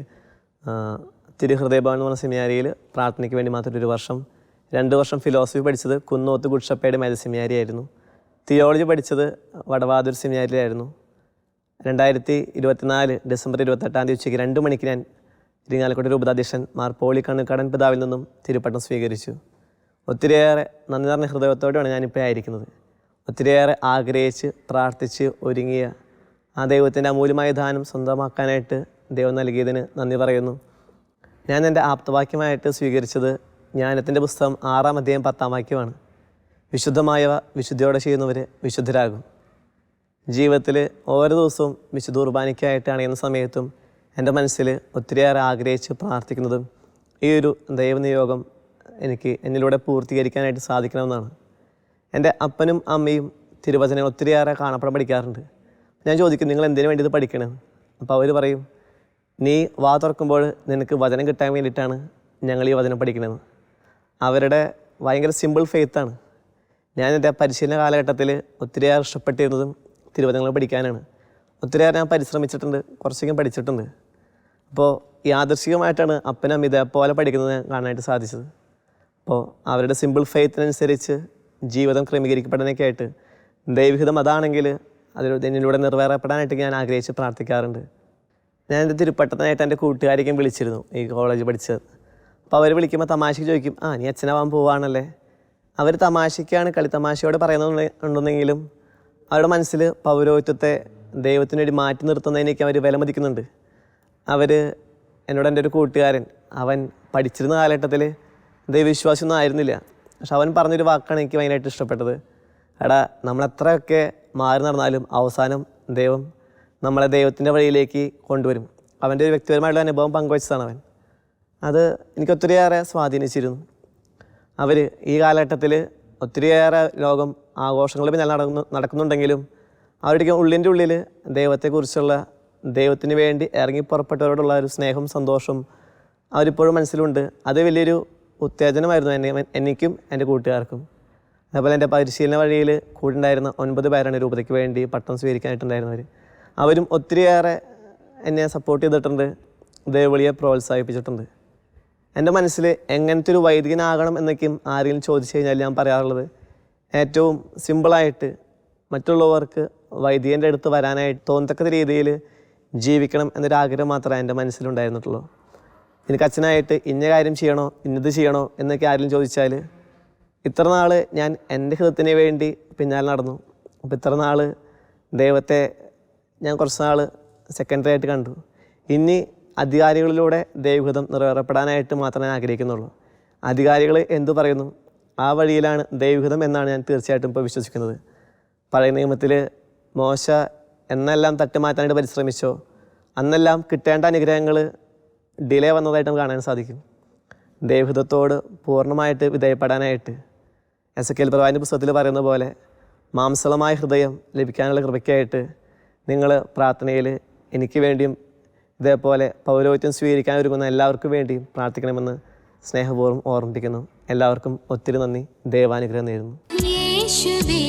A: തിരുഹൃദയഭവൻ എന്ന് പറഞ്ഞ സെമിനാരിയിൽ പ്രാർത്ഥനയ്ക്ക് വേണ്ടി മാത്രം ഒരു വർഷം രണ്ട് വർഷം ഫിലോസഫി പഠിച്ചത് കുന്നോത്ത് ഗുഡ്ഷപ്പയുടെ മേജർ സെമിനാരി ആയിരുന്നു തിയോളജി പഠിച്ചത് വടവാതൂർ സെമിനാരിയിലായിരുന്നു. രണ്ടായിരത്തി ഇരുപത്തിനാല് ഡിസംബർ ഇരുപത്തെട്ടാം തീയതി ഉച്ചയ്ക്ക് രണ്ട് മണിക്ക് ഞാൻ ഇരിങ്ങാലക്കുട രൂപതാധ്യക്ഷൻ മാർ പോളി കണ്ണുകടൻ പിതാവിൽ നിന്നും തിരുപ്പട്ടം സ്വീകരിച്ചു. ഒത്തിരിയേറെ നന്ദി നിറഞ്ഞ ഹൃദയത്തോടെയാണ് ഞാനിപ്പോൾ ആയിരിക്കുന്നത്. ഒത്തിരിയേറെ ആഗ്രഹിച്ച് പ്രാർത്ഥിച്ച് ഒരുങ്ങിയ ആ ദൈവത്തിന്റെ അമൂല്യമായ ദാനം സ്വന്തമാക്കാനായിട്ട് ദൈവം നൽകിയതിന് നന്ദി പറയുന്നു. ഞാൻ എന്റെ ആപ്തവാക്യമായിട്ട് സ്വീകരിച്ചത് ജ്ഞാനത്തിന്റെ പുസ്തകം ആറാം അധ്യായം പത്താം വാക്യമാണ്. വിശുദ്ധമായവ വിശുദ്ധിയോടെ ചെയ്യുന്നവർ വിശുദ്ധരാകും. ജീവിതത്തിൽ ഓരോ ദിവസവും വിശുദ്ധ കുർബാനയ്ക്കായിട്ട് അണയുന്ന സമയത്തും എന്റെ മനസ്സിൽ ഒത്തിരിയേറെ ആഗ്രഹിച്ച് പ്രാർത്ഥിക്കുന്നതും ഈ ഒരു ദൈവനിയോഗം എനിക്ക് എന്നിലൂടെ പൂർത്തീകരിക്കാനായിട്ട് സാധിക്കണമെന്നാണ്. എന്റെ അപ്പനും അമ്മയും തിരുവചനം ഒത്തിരിയേറെ കാണപ്പെടാൻ പഠിക്കാറുണ്ട്. ഞാൻ ചോദിക്കും നിങ്ങൾ എന്തിനു വേണ്ടി ഇത് പഠിക്കണമെന്ന് അപ്പോൾ അവർ പറയും നീ വാ തുറക്കുമ്പോൾ നിനക്ക് വചനം കിട്ടാൻ വേണ്ടിയിട്ടാണ് ഞങ്ങൾ ഈ വചനം പഠിക്കണമെന്ന് അവരുടെ ഭയങ്കര സിമ്പിൾ ഫെയ്ത്താണ് ഞാൻ എന്റെ പരിശീലന കാലഘട്ടത്തിൽ ഒത്തിരിയേറെ ഇഷ്ടപ്പെട്ടിരുന്നതും തിരുവചനങ്ങൾ പഠിക്കാനാണ്. ഒത്തിരിയേറെ ഞാൻ പരിശ്രമിച്ചിട്ടുണ്ട് കുറച്ചെങ്കിലും പഠിച്ചിട്ടുണ്ട്. അപ്പോൾ യാദർശികമായിട്ടാണ് അപ്പനും ഇതേപോലെ പഠിക്കുന്നത് കാണാനായിട്ട് സാധിച്ചത്. അപ്പോൾ അവരുടെ സിമ്പിൾ ഫെയ്ത്തിനനുസരിച്ച് ജീവിതം ക്രമീകരിക്കപ്പെടുന്നതൊക്കെ ആയിട്ട് ദൈവഹിതം അതാണെങ്കിൽ അതിലൂടെ എന്നിലൂടെ ഞാൻ ആഗ്രഹിച്ച് പ്രാർത്ഥിക്കാറുണ്ട്. ഞാൻ എന്റെ തിരുപ്പട്ടത്തിനായിട്ട് എന്റെ കൂട്ടുകാരിക്കും വിളിച്ചിരുന്നു ഈ കോളേജ് പഠിച്ചത്. അപ്പോൾ അവർ വിളിക്കുമ്പോൾ തമാശയ്ക്ക് ചോദിക്കും ആ നീ അച്ഛനാവാൻ പോവാണല്ലേ? അവർ തമാശയ്ക്കാണ് കളി തമാശയോടെ പറയുന്നത് അവരുടെ മനസ്സിൽ പൗരോഹിത്വത്തെ ദൈവത്തിന് വേണ്ടി മാറ്റി നിർത്തുന്നതിനേക്ക് അവർ വിലമതിക്കുന്നുണ്ട് അവർ എന്നോട് എന്റെ ഒരു കൂട്ടുകാരൻ അവൻ പഠിച്ചിരുന്ന കാലഘട്ടത്തിൽ ദൈവവിശ്വാസമൊന്നും ആയിരുന്നില്ല. പക്ഷെ അവൻ പറഞ്ഞൊരു വാക്കാണ് എനിക്ക് ഭയങ്കരമായിട്ട് ഇഷ്ടപ്പെട്ടത്. എടാ നമ്മൾ എത്രയൊക്കെ മാറി നടന്നാലും അവസാനം ദൈവം നമ്മളെ ദൈവത്തിന്റെ വഴിയിലേക്ക് കൊണ്ടുവരും. അവന്റെ ഒരു വ്യക്തിപരമായിട്ടുള്ള അനുഭവം പങ്കുവച്ചതാണ് അവൻ. അത് എനിക്ക് ഒത്തിരിയേറെ സ്വാധീനിച്ചിരുന്നു. അവർ ഈ കാലഘട്ടത്തിൽ ഒത്തിരിയേറെ ലോകം ആഘോഷങ്ങൾ പിന്നാലെ നടക്കുന്നു നടക്കുന്നുണ്ടെങ്കിലും അവരുടെ ഉള്ളിന്റെ ഉള്ളിൽ ദൈവത്തെക്കുറിച്ചുള്ള ദൈവത്തിന് വേണ്ടി ഇറങ്ങി പുറപ്പെട്ടവരോടുള്ള ഒരു സ്നേഹം സന്തോഷം അവരിപ്പോഴും മനസ്സിലുണ്ട്. അത് വലിയൊരു ഉത്തേജനമായിരുന്നു എന്നെ എനിക്കും എന്റെ കൂട്ടുകാർക്കും. അതുപോലെ എന്റെ പരിശീലന വഴിയിൽ കൂടെ ഒൻപത് പേരാണ് രൂപതയ്ക്ക് വേണ്ടി പട്ടം സ്വീകരിക്കാനായിട്ടുണ്ടായിരുന്നവർ അവരും ഒത്തിരിയേറെ എന്നെ സപ്പോർട്ട് ചെയ്തിട്ടുണ്ട് ദേവളിയെ പ്രോത്സാഹിപ്പിച്ചിട്ടുണ്ട്. എന്റെ മനസ്സിൽ എങ്ങനത്തെ ഒരു വൈദികനാകണം എന്നൊക്കെയും ആരെങ്കിലും ചോദിച്ചു കഴിഞ്ഞാൽ ഞാൻ പറയാറുള്ളത് ഏറ്റവും സിമ്പിളായിട്ട് മറ്റുള്ളവർക്ക് വൈദികന്റെ അടുത്ത് വരാനായിട്ട് തോന്നത്തക്ക രീതിയിൽ ജീവിക്കണം എന്നൊരാഗ്രഹം മാത്രമേ എന്റെ മനസ്സിലുണ്ടായിരുന്നിട്ടുള്ളൂ. എനിക്ക് അച്ഛനായിട്ട് ഇന്ന കാര്യം ചെയ്യണോ? ഇന്നത് ചെയ്യണോ? എന്നൊക്കെ ആരെങ്കിലും ചോദിച്ചാൽ ഇത്ര നാൾ ഞാൻ എന്റെ ഹൃദയത്തിന് വേണ്ടി പിന്നാലെ നടന്നു. അപ്പോൾ ഇത്ര നാൾ ദൈവത്തെ ഞാൻ കുറച്ച് നാൾ സെക്കൻഡറി ആയിട്ട് കണ്ടു. ഇനി അധികാരികളിലൂടെ ദൈവഹിതം നിറവേറപ്പെടാനായിട്ട് മാത്രമേ ഞാൻ ആഗ്രഹിക്കുന്നുള്ളൂ. അധികാരികൾ എന്തു പറയുന്നു? ആ വഴിയിലാണ് ദൈവഹിതം എന്നാണ് ഞാൻ തീർച്ചയായിട്ടും ഇപ്പോൾ വിശ്വസിക്കുന്നത്. പഴയ നിയമത്തിൽ മോശ എന്നെല്ലാം തട്ടുമാറ്റാനായിട്ട് പരിശ്രമിച്ചോ അന്നെല്ലാം കിട്ടേണ്ട അനുഗ്രഹങ്ങൾ ഡിലേ വന്നതായിട്ട് നമുക്ക് കാണാൻ സാധിക്കും. ദൈവഹിതത്തോട് പൂർണമായിട്ട് വിധേയപ്പെടാനായിട്ട് എസ് എ കെൽ പ്രവാന്റെ പുസ്തകത്തിൽ പറയുന്ന പോലെ മാംസളമായ ഹൃദയം ലഭിക്കാനുള്ള കൃപയ്ക്കായിട്ട് നിങ്ങൾ പ്രാർത്ഥനയിൽ എനിക്ക് വേണ്ടിയും ഇതേപോലെ പൗരോഹിത്യം സ്വീകരിക്കാൻ ഒരുങ്ങുന്ന എല്ലാവർക്കും വേണ്ടിയും പ്രാർത്ഥിക്കണമെന്ന് സ്നേഹപൂർവം ഓർമ്മിപ്പിക്കുന്നു. എല്ലാവർക്കും ഒത്തിരി നന്ദി. ദൈവാനുഗ്രഹം നേരുന്നു.
B: യേശുവേ